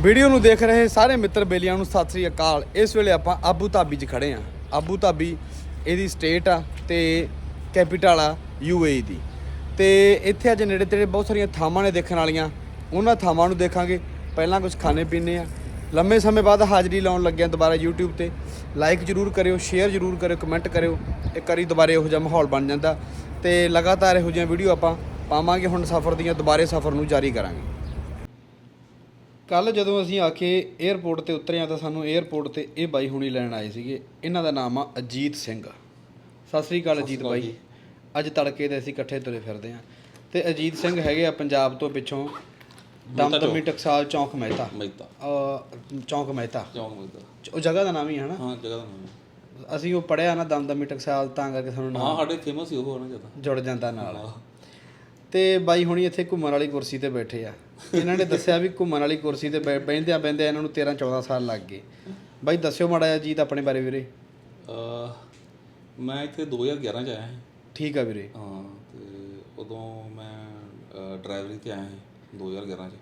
Video ਨੂੰ ਦੇਖ ਰਹੇ ਸਾਰੇ ਮਿੱਤਰ ਬੇਲੀਆਂ ਨੂੰ ਸਤਿ ਸ੍ਰੀ ਅਕਾਲ। ਇਸ ਵੇਲੇ ਆਪਾਂ ਆਬੂ ਧਾਬੀ 'ਚ ਖੜੇ ਆ ਆਬੂ ਧਾਬੀ ਇਹਦੀ ਸਟੇਟ ਆ ਤੇ ਕੈਪੀਟਲ ਆ ਯੂਏਈ ਦੀ। ਤੇ ਇੱਥੇ ਅੱਜ ਨੇੜੇ ਤੇੜੇ ਬਹੁਤ ਸਾਰੀਆਂ ਥਾਵਾਂ ਨੇ ਦੇਖਣ ਵਾਲੀਆਂ। ਉਹਨਾਂ ਥਾਵਾਂ ਨੂੰ ਦੇਖਾਂਗੇ। ਪਹਿਲਾਂ ਕੁਝ ਖਾਣੇ ਪੀਣੇ ਆ। ਲੰਮੇ ਸਮੇਂ ਬਾਅਦ ਹਾਜ਼ਰੀ ਲਾਉਣ ਲੱਗਿਆ ਦੁਬਾਰਾ YouTube ਤੇ। ਲਾਈਕ ਜਰੂਰ ਕਰਿਓ ਸ਼ੇਅਰ ਜਰੂਰ ਕਰਿਓ ਕਮੈਂਟ ਕਰਿਓ। ਇੱਕ ਵਾਰੀ ਦੁਬਾਰੇ ਇਹੋ ਜਿਹਾ ਮਾਹੌਲ ਬਣ ਜਾਂਦਾ। ਤੇ ਲਗਾਤਾਰ ਇਹੋ ਜਿਹੀਆਂ ਵੀਡੀਓ ਆਪਾਂ ਪਾਵਾਂਗੇ। ਹੁਣ ਸਫ਼ਰ ਦੀਆਂ ਦੁਬਾਰੇ ਸਫ਼ਰ ਨੂੰ ਜਾਰੀ ਕਰਾਂਗੇ। ਕੱਲ ਜਦੋਂ ਅਸੀਂ ਆ ਕੇ 에ਅਰਪੋਰਟ ਤੇ ਉਤਰੇ ਆ ਤਾਂ ਸਾਨੂੰ 에ਅਰਪੋਰਟ ਤੇ ਇਹ ਬਾਈ ਹੁਣੀ ਲੈਣ ਆਏ ਸੀਗੇ। ਇਹਨਾਂ ਦਾ ਨਾਮ ਆ ਅਜੀਤ ਸਿੰਘ। ਸਤਿ ਸ੍ਰੀ ਅਕਾਲ ਅਜੀਤ ਬਾਈ। ਅੱਜ ਤੜਕੇ ਦੇ ਅਸੀਂ ਇਕੱਠੇ ਤੁਰੇ ਫਿਰਦੇ ਆ ਤੇ ਅਜੀਤ ਸਿੰਘ ਹੈਗੇ ਆ ਪੰਜਾਬ ਤੋਂ ਪਿੱਛੋਂ ਦਮਦਮੀ ਟਕਸਾਲ ਚੌਂਕ ਮਹਿਤਾ। ਮਹਿਤਾ। ਚੌਂਕ ਮਹਿਤਾ। ਚੌਂਕ ਮਹਿਤਾ। ਉਹ ਜਗ੍ਹਾ ਦਾ ਨਾਮ ਹੀ ਹੈ ਨਾ? ਹਾਂ ਜਗ੍ਹਾ ਦਾ ਨਾਮ ਹੈ। ਅਸੀਂ ਉਹ ਪੜਿਆ ਨਾ ਦਮਦਮੀ ਟਕਸਾਲ ਤਾਂ ਕਰਕੇ ਸਾਨੂੰ ਨਾਮ ਹਾਂ ਸਾਡੇ ਫੇਮਸ ਹੀ ਉਹ ਹੋਣਾ ਜ਼ਿਆਦਾ। ਜੁੜ ਜਾਂਦਾ ਨਾਲ। ਤੇ ਬਾਈ ਹੁਣੀ ਇੱਥੇ ਘੁੰਮਣ ਵਾਲੀ ਕੁਰਸੀ ਤੇ ਬੈਠੇ ਆ। ਇਹਨਾਂ ਨੇ ਦੱਸਿਆ ਵੀ ਘੁੰਮਣ ਵਾਲੀ ਕੁਰਸੀ ਤੇ ਬੈ- ਬਹਿੰਦਿਆਂ ਬਹਿੰਦਿਆਂ ਇਹਨਾਂ ਨੂੰ 13 14 ਸਾਲ ਲੱਗ ਗਏ। ਬਾਈ ਦੱਸਿਓ ਮਾੜਾ ਜਿਹਾ ਜੀਤ ਆਪਣੇ ਬਾਰੇ ਵੀਰੇ। ਅਹ ਮੈਂ ਇੱਥੇ 2011 ਚ ਆਇਆ ਹਾਂ ਠੀਕ ਆ ਵੀਰੇ। ਹਾਂ ਤੇ ਉਦੋਂ ਮੈਂ ਡਰਾਈਵਰੀ ਤੇ ਆਇਆ ਹਾਂ 2011 ਚ।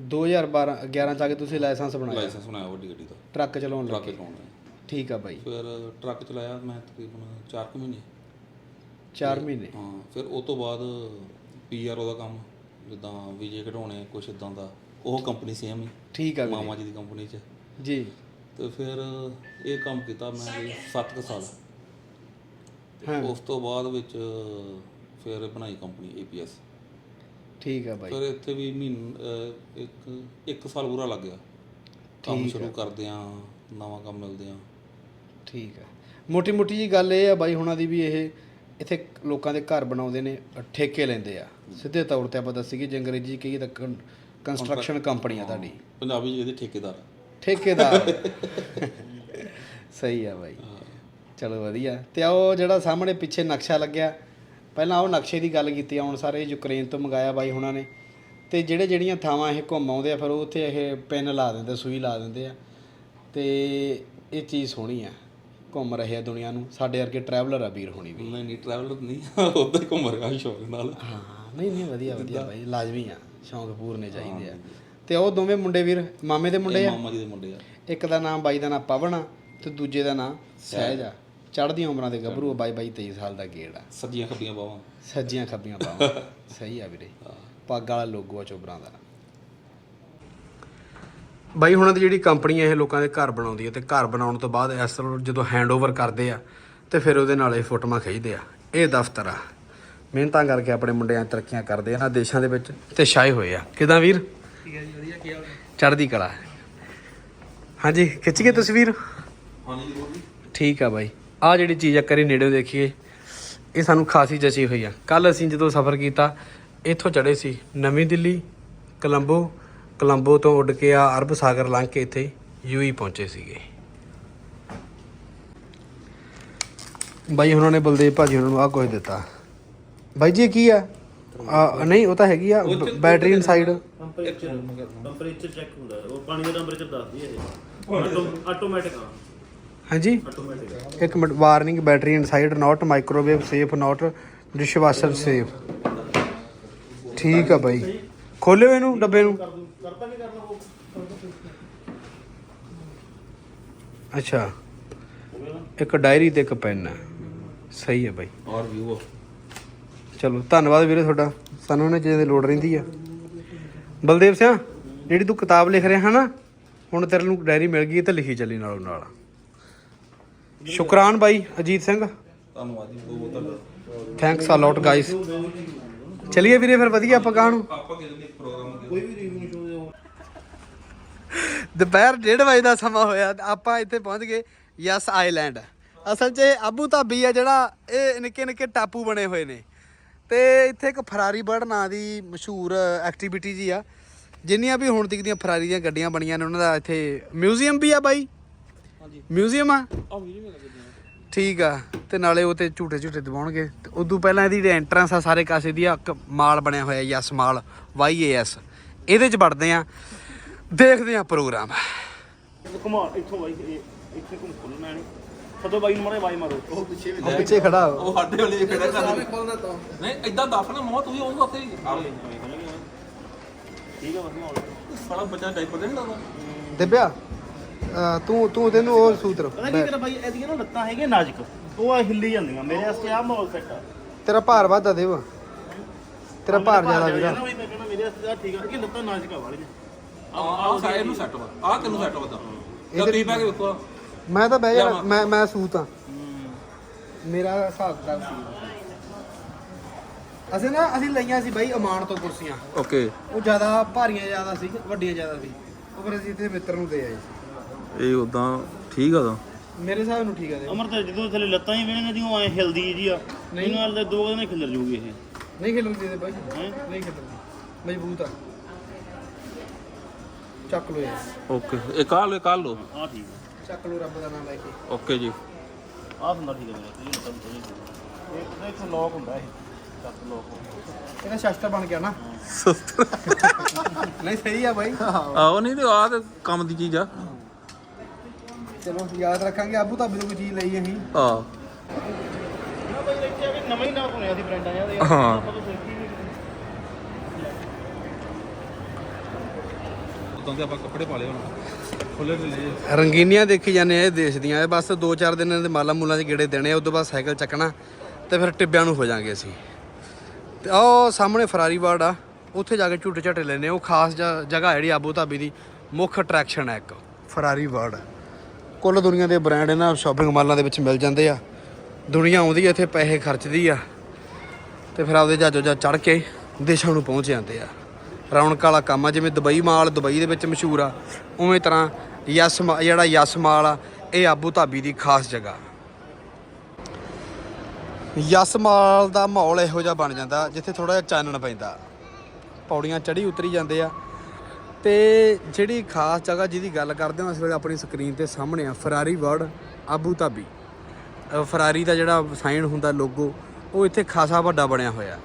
2012 11 ਚ ਆ ਕੇ ਤੁਸੀਂ ਲਾਇਸੈਂਸ ਬਣਾਇਆ? ਲਾਇਸੈਂਸ ਬਣਾਇਆ ਵੱਡੀ ਗੱਡੀ ਦਾ। ਟਰੱਕ ਚਲਾਉਣ ਟਰੱਕ ਲੱਗੇ। ਚਲਾਉਣਾ। ਠੀਕ ਆ ਬਾਈ। ਫਿਰ ਟਰੱਕ ਚਲਾਇਆ ਮੈਂ ਤਕਰੀਬਨ 4 ਕੁ ਮਹੀਨੇ। 4 ਮਹੀਨੇ? ਹਾਂ ਫਿਰ ਉਸ ਤੋਂ ਬਾਅਦ ਪੀਆਰਓ ਦਾ ਕੰਮ ਜਿੱਦਾਂ ਵੀਜੇ ਕਢਾਉਣੇ ਕੁਛ ਇਦਾਂ ਦਾ ਉਹ ਕੰਪਨੀ ਸੇਮ ਹੀ ਠੀਕ ਆ ਵੀਰੇ। ਮਾਮਾ ਜੀ ਦੀ ਕੰਪਨੀ ਚ। ਜੀ। ਤੇ ਫਿਰ ਇਹ ਕੰਮ ਕੀਤਾ ਮੈਂ ਕੋਈ ਸੱਤ ਕੁ ਸਾਲ। ਹਾਂ। ਉਸ ਤੋਂ ਬਾਅਦ ਵਿੱਚ ਫਿਰ ਬਣਾਈ ਕੰਪਨੀ APS ਠੀਕ ਆ ਬਾਈ। ਫਿਰ ਇੱਥੇ ਵੀ ਮਹੀਨ ਅਹ, ਇੱਕ ਇੱਕ ਸਾਲ ਪੂਰਾ ਲੱਗ ਗਿਆ। ਕੰਮ ਸ਼ੁਰੂ ਕਰਦੇ ਆ ਨਵਾਂ ਕੰਮ ਮਿਲਦੇ ਆ। ਠੀਕ ਆ। ਮੋਟੀ ਮੋਟੀ ਜੀ ਗੱਲ ਇਹ ਆ ਬਾਈ ਹੁਣਾਂ ਦੀ ਵੀ ਇਹ ਇੱਥੇ ਲੋਕਾਂ ਦੇ ਘਰ ਬਣਾਉਂਦੇ ਨੇ ਠੇਕੇ ਲੈਂਦੇ ਆ। ਸਿੱਧੇ ਤੌਰ ਤੇ ਆਪਾਂ ਦੱਸੀਏ ਜੇ ਅੰਗਰੇਜ਼ੀ ਕਹੀਏ ਤਾਂ ਕੰਸਟਰਕਸ਼ਨ ਕੰਪਨੀ ਆ ਤੁਹਾਡੀ। ਪੰਜਾਬੀ ਜੀ ਇਹਦੇ ਠੇਕੇਦਾਰ। ਠੇਕੇਦਾਰ। ਸਹੀ ਆ ਬਾਈ। ਚਲੋ ਵਧੀਆ। ਤੇ ਉਹ ਜਿਹੜਾ ਸਾਹਮਣੇ ਪਿੱਛੇ ਨਕਸ਼ਾ ਲੱਗਿਆ ਪਹਿਲਾਂ ਉਹ ਨਕਸ਼ੇ ਦੀ ਗੱਲ ਕੀਤੀ ਹੁਣ ਸਾਰੇ ਯੂਕਰੇਨ ਤੋਂ ਮੰਗਾਇਆ ਬਾਈ ਹੁਣਾਂ ਨੇ। ਤੇ ਜਿਹੜੇ ਜਿਹੜੀਆਂ ਥਾਵਾਂ ਇਹ ਘੁੰਮ ਆਉਂਦੇ ਆ ਫਿਰ ਉਹ ਉੱਥੇ ਇਹ ਪਿੰਨ ਲਾ ਦਿੰਦੇ ਸੂਈ ਲਾ ਦਿੰਦੇ ਆ। ਤੇ ਇਹ ਚੀਜ਼ ਸੋਹਣੀ ਆ ਘੁੰਮ ਰਹੇ ਆ ਦੁਨੀਆ ਨੂੰ। ਸਾਡੇ ਵਰਗੇ ਟਰੈਵਲਰ ਆ ਵੀਰ ਹੋਣੀ ਵੀ। ਨਹੀਂ ਨਹੀਂ ਟਰੈਵਲਰ ਨਹੀਂ ਹੀ ਘੁੰਮ ਰਿਹਾ ਸ਼ੌਕ ਨਾਲ। ਹਾਂ। ਨਹੀਂ ਨਹੀਂ ਵਧੀਆ ਵਧੀਆ ਬਾਈ ਲਾਜ਼ਮੀ ਆ ਸ਼ੌਂਕ ਪੂਰਨੇ ਚਾਹੀਦੇ ਆ। ਤੇ ਉਹ ਦੋਵੇਂ ਮੁੰਡੇ ਵੀਰ ਮਾਮੇ ਦੇ ਮੁੰਡੇ ਇਹ ਆ? ਮਾਮਾ ਜੀ ਦੇ ਮੁੰਡੇ ਆ। ਇੱਕ ਦਾ ਨਾਮ ਬਾਈ ਦਾ ਨਾਮ ਪਵਨ ਆ ਤੇ ਦੂਜੇ ਦਾ ਨਾਮ ਸਹਿਜ ਆ। ਚੜ੍ਹਦੀਆਂ ਉਮਰਾਂ ਦੇ ਗੱਭਰੂ ਆ ਬਾਈ ਬਾਈ 23 ਸਾਲ ਦਾ ਗੇੜ ਆ। ਸੱਜੀਆਂ ਖੱਬੀਆਂ ਬਾਵਾਂ ਸੱਜੀਆਂ ਖੱਬੀਆਂ ਬਾਹਾਂ। ਸਹੀ ਆ ਵੀਰੇ। ਪੱਗ ਵਾਲਾ ਲੋਗੋ ਆ ਚੋਬਰਾਂ ਦਾ। ਬਾਈ ਹੁਣਾਂ ਦੀ ਜਿਹੜੀ ਕੰਪਨੀ ਹੈ ਇਹ ਲੋਕਾਂ ਦੇ ਘਰ ਬਣਾਉਂਦੀ ਹੈ ਤੇ ਘਰ ਬਣਾਉਣ ਤੋਂ ਬਾਅਦ ਇਸ ਤਰ੍ਹਾਂ ਜਦੋਂ ਹੈਂਡਓਵਰ ਕਰਦੇ ਆ ਤੇ ਫਿਰ ਉਹਦੇ ਨਾਲ ਇਹ ਫੋਟੋਆਂ ਖਿੱਚਦੇ ਆ। ਇਹ ਦਫ਼ਤਰ ਆ। ਮਿਹਨਤਾਂ ਕਰਕੇ ਆਪਣੇ ਮੁੰਡਿਆਂ ਤਰੱਕੀਆਂ ਕਰਦੇ ਆ ਨਾ ਦੇਸ਼ਾਂ ਦੇ ਵਿੱਚ। ਤੇ ਛਾਏ ਹੋਏ ਆ। ਕਿਦਾਂ ਵੀਰ? ਠੀਕ ਹੈ ਜੀ ਵਧੀਆ ਕੀ ਹਾਲ ਚੜ੍ਹਦੀ ਕਲਾ। ਹਾਂਜੀ ਖਿੱਚ ਕੇ ਤਸਵੀਰ ਹਾਂਜੀ ਜ਼ਰੂਰ ਜੀ। ਠੀਕ ਆ ਬਾਈ। ਆ ਜਿਹੜੀ ਚੀਜ਼ ਆ ਕਰੀ ਨੇੜੇ ਦੇਖੀਏ। ਇਹ ਸਾਨੂੰ ਖਾਸੀ ਜਚੀ ਹੋਈ ਆ। ਕੱਲ ਅਸੀਂ ਜਦੋਂ ਸਫ਼ਰ ਕੀਤਾ ਇੱਥੋਂ ਚੜੇ ਸੀ। ਨਵੀਂ ਦਿੱਲੀ ਕੋਲੰਬੋ। ਕੋਲੰਬੋ ਤੋਂ ਉੱਡ ਕੇ ਆ ਅਰਬ ਸਾਗਰ ਲੰਘ ਕੇ ਇੱਥੇ ਯੂਈ ਪਹੁੰਚੇ ਸੀਗੇ। ਬਾਈ ਉਹਨਾਂ ਨੇ ਬਲਦੇਵ ਭਾਜੀ ਉਹਨਾਂ ਨੂੰ ਆ ਕੁਝ ਦਿੱਤਾ। ਬਾਈ ਜੀ ਇਹ ਕੀ ਆ? ਆ ਨਹੀਂ ਉਹ ਤਾਂ ਹੈਗੀ ਆ battery inside temperature temperature check ਹੁੰਦਾ ਹੈ। ਉਹ ਪਾਣੀ ਦਾ ਟੈਂਪਰੇਚਰ ਦੱਸਦੀ ਹੈ ਇਹ। ਆਟੋਮੈਟਿਕ ਆ। ਹਾਂਜੀ? ਆਟੋਮੈਟਿਕ ਇੱਕ minute warning battery inside not microwave safe not dishwasher safe ਠੀਕ ਆ ਬਾਈ। ਖੋਲਿਓ ਇਹਨੂੰ ਡੱਬੇ ਨੂੰ। ਕਰਤਾ ਨਹੀਂ ਕਰਨਾ ਉਹ? ਅੱਛਾ। ਇੱਕ ਡਾਇਰੀ ਤੇ ਇੱਕ ਪੈਨ ਹੈ। ਸਹੀ ਹੈ ਬਾਈ। ਔਰ ਵਿਊ ਚਲੋ ਧੰਨਵਾਦ ਵੀਰੇ ਤੁਹਾਡਾ। ਸਾਨੂੰ ਇਹਨਾਂ ਚੀਜ਼ਾਂ ਦੀ ਲੋੜ ਰਹਿੰਦੀ ਆ। ਬਲਦੇਵ ਸਿੰਘ ਜਿਹੜੀ ਤੂੰ ਕਿਤਾਬ ਲਿਖ ਰਿਹਾ ਨਾ ਹੁਣ ਤੇਰੇ ਨੂੰ ਡਾਇਰੀ ਮਿਲ ਗਈ ਤੇ ਲਿਖੀ ਚੱਲੀ ਨਾਲੋਂ ਨਾਲ। ਸ਼ੁਕਰਾਨ ਬਾਈ ਅਜੀਤ ਸਿੰਘ। ਧੰਨਵਾਦ ਜੀ ਬਹੁਤ ਬਹੁਤ ਧੰਨਵਾਦ। ਥੈਂਕਸ ਅ ਲੋਟ ਗਾਇਸ ਚਲਿਏ ਵੀਰੇ ਫਿਰ ਵਧੀਆ ਆਪਾਂ ਨੂੰ। ਆਪਾਂ ਕਿਹਦੇ ਪ੍ਰੋਗਰਾਮ ਕੋਈ ਵੀ ਰਿਵਿਊ ਸ਼ੋ ਦੇ ਦੁਪਹਿਰ 1:30 ਵਜੇ ਦਾ ਸਮਾਂ ਹੋਇਆ ਆਪਾਂ ਇੱਥੇ ਪਹੁੰਚ ਗਏ ਯਸ ਆਈਲੈਂਡ। ਅਸਲ 'ਚ ਇਹ ਆਬੂ ਧਾਬੀ ਆ ਜਿਹੜਾ ਇਹ ਨਿੱਕੇ ਨਿੱਕੇ ਟਾਪੂ ਬਣੇ ਹੋਏ ਨੇ। ਤੇ ਇੱਥੇ ਇੱਕ ਫਰਾਰੀ ਬਰਡ ਨਾਂ ਦੀ ਮਸ਼ਹੂਰ ਐਕਟੀਵਿਟੀ ਜੀ ਆ। ਜਿੰਨੀਆਂ ਵੀ ਹੁਣ ਤੱਕ ਦੀਆਂ ਫਰਾਰੀ ਦੀਆਂ ਗੱਡੀਆਂ ਬਣੀਆਂ ਨੇ ਉਹਨਾਂ ਦਾ ਇੱਥੇ ਮਿਊਜ਼ੀਅਮ ਵੀ ਆ ਬਾਈ। ਹਾਂਜੀ। ਮਿਊਜ਼ੀਅਮ ਆ? ਠੀਕ ਆ ਤੇ ਨਾਲੇ ਉਹ ਤੇ ਝੂਟੇ ਝੂਟੇ ਦਵਾਉਣਗੇ ਤੇ ਉਦੋਂ ਪਹਿਲਾਂ ਇਹਦੀ ਐਂਟਰੈਂਸ ਆ ਸਾਰੇ ਕਾਸੇ ਦੀ ਆ ਇੱਕ ਮਾਲ ਬਣਿਆ ਹੋਇਆ Yas mall Y A S ਇਹਦੇ ਚ ਵੜਦੇ ਆ ਦੇਖਦੇ ਆ ਪ੍ਰੋਗਰਾਮ। ਘੁਮਾ ਇੱਥੋਂ ਬਾਈ ਇੱਥੇ ਘੁੰਮ ਖੁੱਲਣਾ ਨਹੀਂ ਸਦੋਂ ਬਾਈ ਨੂੰ ਮਾਰੇ ਬਾਈ ਮਾਰੋ। ਉਹ ਪਿੱਛੇ ਵੀ ਉਹ ਪਿੱਛੇ ਖੜਾ। ਹੋ ਉਹ ਸਾਡੇ ਵਾਲੇ ਕਿਹੜਾ ਕਰ। ਖੋਲਣਾ ਤਾਂ। ਨਹੀਂ ਇਦਾਂ ਦੱਸ ਨਾ ਮੋਹ ਤੁਸੀਂ ਉਹਨੂੰ ਉੱਥੇ ਹੀ। ਆ ਠੀਕ ਆ ਬਸ ਮੈਂ ਸਾਲਾ ਬੱਚਾ ਡਾਈਪਰ ਦੇ ਲਾਉਂਦਾ। ਦਿਬਿਆ ਤੂੰ ਤੂੰ ਤੈਨੂੰ ਉਹ ਸੂਤਰ ਪਤਾ ਕੀ ਕਰਾਂ ਬਾਈ ਇਹਦੀਆਂ ਨਾ ਲੱਤਾਂ ਹੈਗੀਆਂ ਨਾਜ਼ੁਕ। ਉਹ ਆ ਹਿੱਲੀ ਜਾਂਦੀਆਂ। ਮੇਰੇ ਵਾਸਤੇ ਆ ਮਾਹੌਲ ਸੈੱਟ ਆ। ਤੇਰਾ ਭਾਰ ਵੱਧਦਾ ਦੇਵ। ਤੇਰਾ ਭਾਰ ਜ਼ਿਆਦਾ ਵੀਰਾ ਮੇਰੇ ਵਾਸਤੇ ਆ ਠੀਕ ਆ। ਕਿ ਲੱਤਾਂ ਨਾਜ਼ੁਕ ਆ ਵਾਲੀਆਂ ਆ ਆ ਸਾਈਡ ਨੂੰ ਸੈੱਟ ਵਾ। ਆ ਕਿੰਨੂੰ ਸੈੱਟ ਵਾ ਤਾਂ ਤੁਸੀਂ ਬੈ ਕੇ ਵੇਖੋ। ਮੈਂ ਤਾਂ ਬਹਿ ਜਾ ਮੈਂ ਮੈਂ ਸੂਤ ਆ। ਮੇਰਾ ਹਿਸਾਬ ਕਿਤਾਬ ਸੀ ਅਸੀਂ ਨਾ ਅਸੀਂ ਲਈਆਂ ਸੀ ਬਾਈ ਅਮਾਨ ਤੋਂ ਕੁਰਸੀਆਂ। ਓਕੇ। ਉਹ ਜ਼ਿਆਦਾ ਭਾਰੀਆਂ ਜ਼ਿਆਦਾ ਸੀ ਵੱਡੀਆਂ ਜ਼ਿਆਦਾ ਸੀ। ਉਹ ਫਿਰ ਅਸੀਂ ਇੱਥੇ ਮਿੱਤਰ ਨੂੰ ਦੇ ਆਏ ਸੀ। ਇਹ ਉਦਾਂ ਠੀਕ ਆ ਤਾਂ? ਮੇਰੇ ਹਿਸਾਬ ਨੂੰ ਠੀਕ ਆ ਦੇ ਅਮਰ ਤਾਂ ਜਦੋਂ ਥੱਲੇ ਲੱਤਾਂ ਹੀ ਵੇਣਗੇ ਜਿਉਂ ਐ ਹਿਲਦੀ ਜੀ ਆ। ਨਹੀਂ। ਨਾਲ ਦੋ ਦਿਨ ਖਿਲਰ ਜੂਗੀ ਇਹ। ਨਹੀਂ ਖੇਲੂਗੀ ਦੇ ਬਾਈ। ਹੈਂ? ਨਹੀਂ ਖੇਲੂਗੀ ਮਜ਼ਬੂਤ ਆ। ਚੱਕ ਲੋ ਯਾਰ ਓਕੇ। ਇਹ ਕਾਲ ਲੋ ਕਾਲ ਲੋ ਆ ਠੀਕ ਆ। ਚੱਕ ਲੋ ਰੱਬ ਦਾ ਨਾਮ ਲੈ ਕੇ। ਓਕੇ ਜੀ। ਆ ਸੁੰਦਰ ਠੀਕ ਆ ਮੇਰੇ ਇਹ ਤੋਂ ਇਹ ਇਹਦਾ ਇੱਕ ਲੋਕ ਹੁੰਦਾ ਇਹ ਚੱਕ ਲੋਕ ਇਹਦਾ ਸ਼ਸਤਰ ਬਣ ਗਿਆ ਨਾ। ਨਹੀਂ ਸਹੀ ਆ ਬਾਈ। ਆਓ ਨਹੀਂ ਤੇ ਆ ਤੇ ਕੰਮ ਦੀ ਚੀਜ਼ ਆ। ਚਲੋ ਯਾਦ ਰੱਖਾਂਗੇ ਆਬੂ ਧਾਬੀ ਤੋਂ ਕੋਈ ਚੀਜ਼ ਲਈ ਅਸੀਂ। ਆ ਨਾ ਬਾਈ ਇੱਥੇ ਆ ਕੇ ਨਵਾਂ ਹੀ ਨਾ ਸੁਣਿਆ ਸੀ ਬ੍ਰਾਂਡਾਂ ਜਾਂ ਦੇ ਹਾਂ। ਉਦੋਂ ਤੇ ਆਪਾਂ ਕੱਪੜੇ ਪਾ ਲਏ ਹੁਣ। ਰੰਗੀਨੀਆਂ ਦੇਖੀ ਜਾਂਦੇ ਆ ਇਹ ਦੇਸ਼ ਦੀਆਂ। ਇਹ ਬਸ 2-4 ਦਿਨਾਂ ਦੇ ਮਾਲਾ ਮੂਲਾਂ 'ਚ ਗੇੜੇ ਦੇਣੇ ਆ ਤੋਂ ਬਾਅਦ ਸਾਈਕਲ ਚੱਕਣਾ ਤੇ ਫਿਰ ਟਿੱਬਿਆਂ ਨੂੰ ਹੋ ਜਾਾਂਗੇ ਅਸੀਂ। ਤੇ ਉਹ ਸਾਹਮਣੇ ਫਰਾਰੀ ਵਾਰਡ ਆ, ਉੱਥੇ ਜਾ ਕੇ ਝੂਟੇ ਝਾਟੇ ਲੈਣੇ ਉਹ ਖਾਸ ਜ- ਜਗ੍ਹਾ ਜਿਹੜੀ ਆਬੂ ਧਾਬੀ ਦੀ ਮੁੱਖ ਅਟਰੈਕਸ਼ਨ ਹੈ ਇੱਕ। Ferrari world. ਕੁੱਲ ਦੁਨੀਆ ਦੇ ਬ੍ਰਾਂਡ ਇਹਨਾਂ ਸ਼ਾਪਿੰਗ ਮਾਲਾਂ ਦੇ ਵਿੱਚ ਮਿਲ ਜਾਂਦੇ ਆ। ਦੁਨੀਆ ਆਉਂਦੀ ਆ, ਇੱਥੇ ਪੈਸੇ ਖਰਚਦੀ ਆ। ਤੇ ਫਿਰ ਆਪਦੇ ਜਹਾਜ਼ੋਂ ਜਾ ਚੜ ਕੇ ਦੇਸ਼ਾਂ ਨੂੰ ਪਹੁੰਚ ਜਾਂਦੇ ਆ। ਰੌਣਕ ਵਾਲਾ ਕੰਮ ਆ, ਜਿਵੇਂ ਦੁਬਈ ਮਾਲ ਦੁਬਈ ਦੇ ਵਿੱਚ ਮਸ਼ਹੂਰ ਆ, ਉਵੇਂ ਤਰ੍ਹਾਂ ਯਸ ਮਾ- ਜਿਹੜਾ ਯਸ ਮਾਲ ਆ, ਇਹ ਆਬੂ ਧਾਬੀ ਦੀ ਖਾਸ ਜਗ੍ਹਾ। ਯਸ ਮਾਲ ਦਾ ਮਾਹੌਲ ਇਹੋ ਜਿਹਾ ਬਣ ਜਾਂਦਾ, ਜਿੱਥੇ ਥੋੜਾ ਜਿਹਾ ਚਾਨਣ ਪੈਂਦਾ। ਪੌੜੀਆਂ ਚੜ੍ਹੀ ਉਤਰੀ ਜਾਂਦੇ ਆ। ਤੇ ਜਿਹੜੀ ਖਾਸ ਜਗ੍ਹਾ ਜਿਹਦੀ ਗੱਲ ਕਰਦੇ ਹਾਂ ਇਸ ਵੇਲੇ ਆਪਣੀ ਸਕਰੀਨ ਤੇ ਸਾਹਮਣੇ ਆ, Ferrari World, Abu Dhabi. Ferrari ਦਾ ਜਿਹੜਾ ਸਾਈਨ ਹੁੰਦਾ ਲੋਗੋ ਉਹ ਇੱਥੇ ਖਾਸਾ ਵੱਡਾ ਬਣਿਆ ਹੋਇਆ।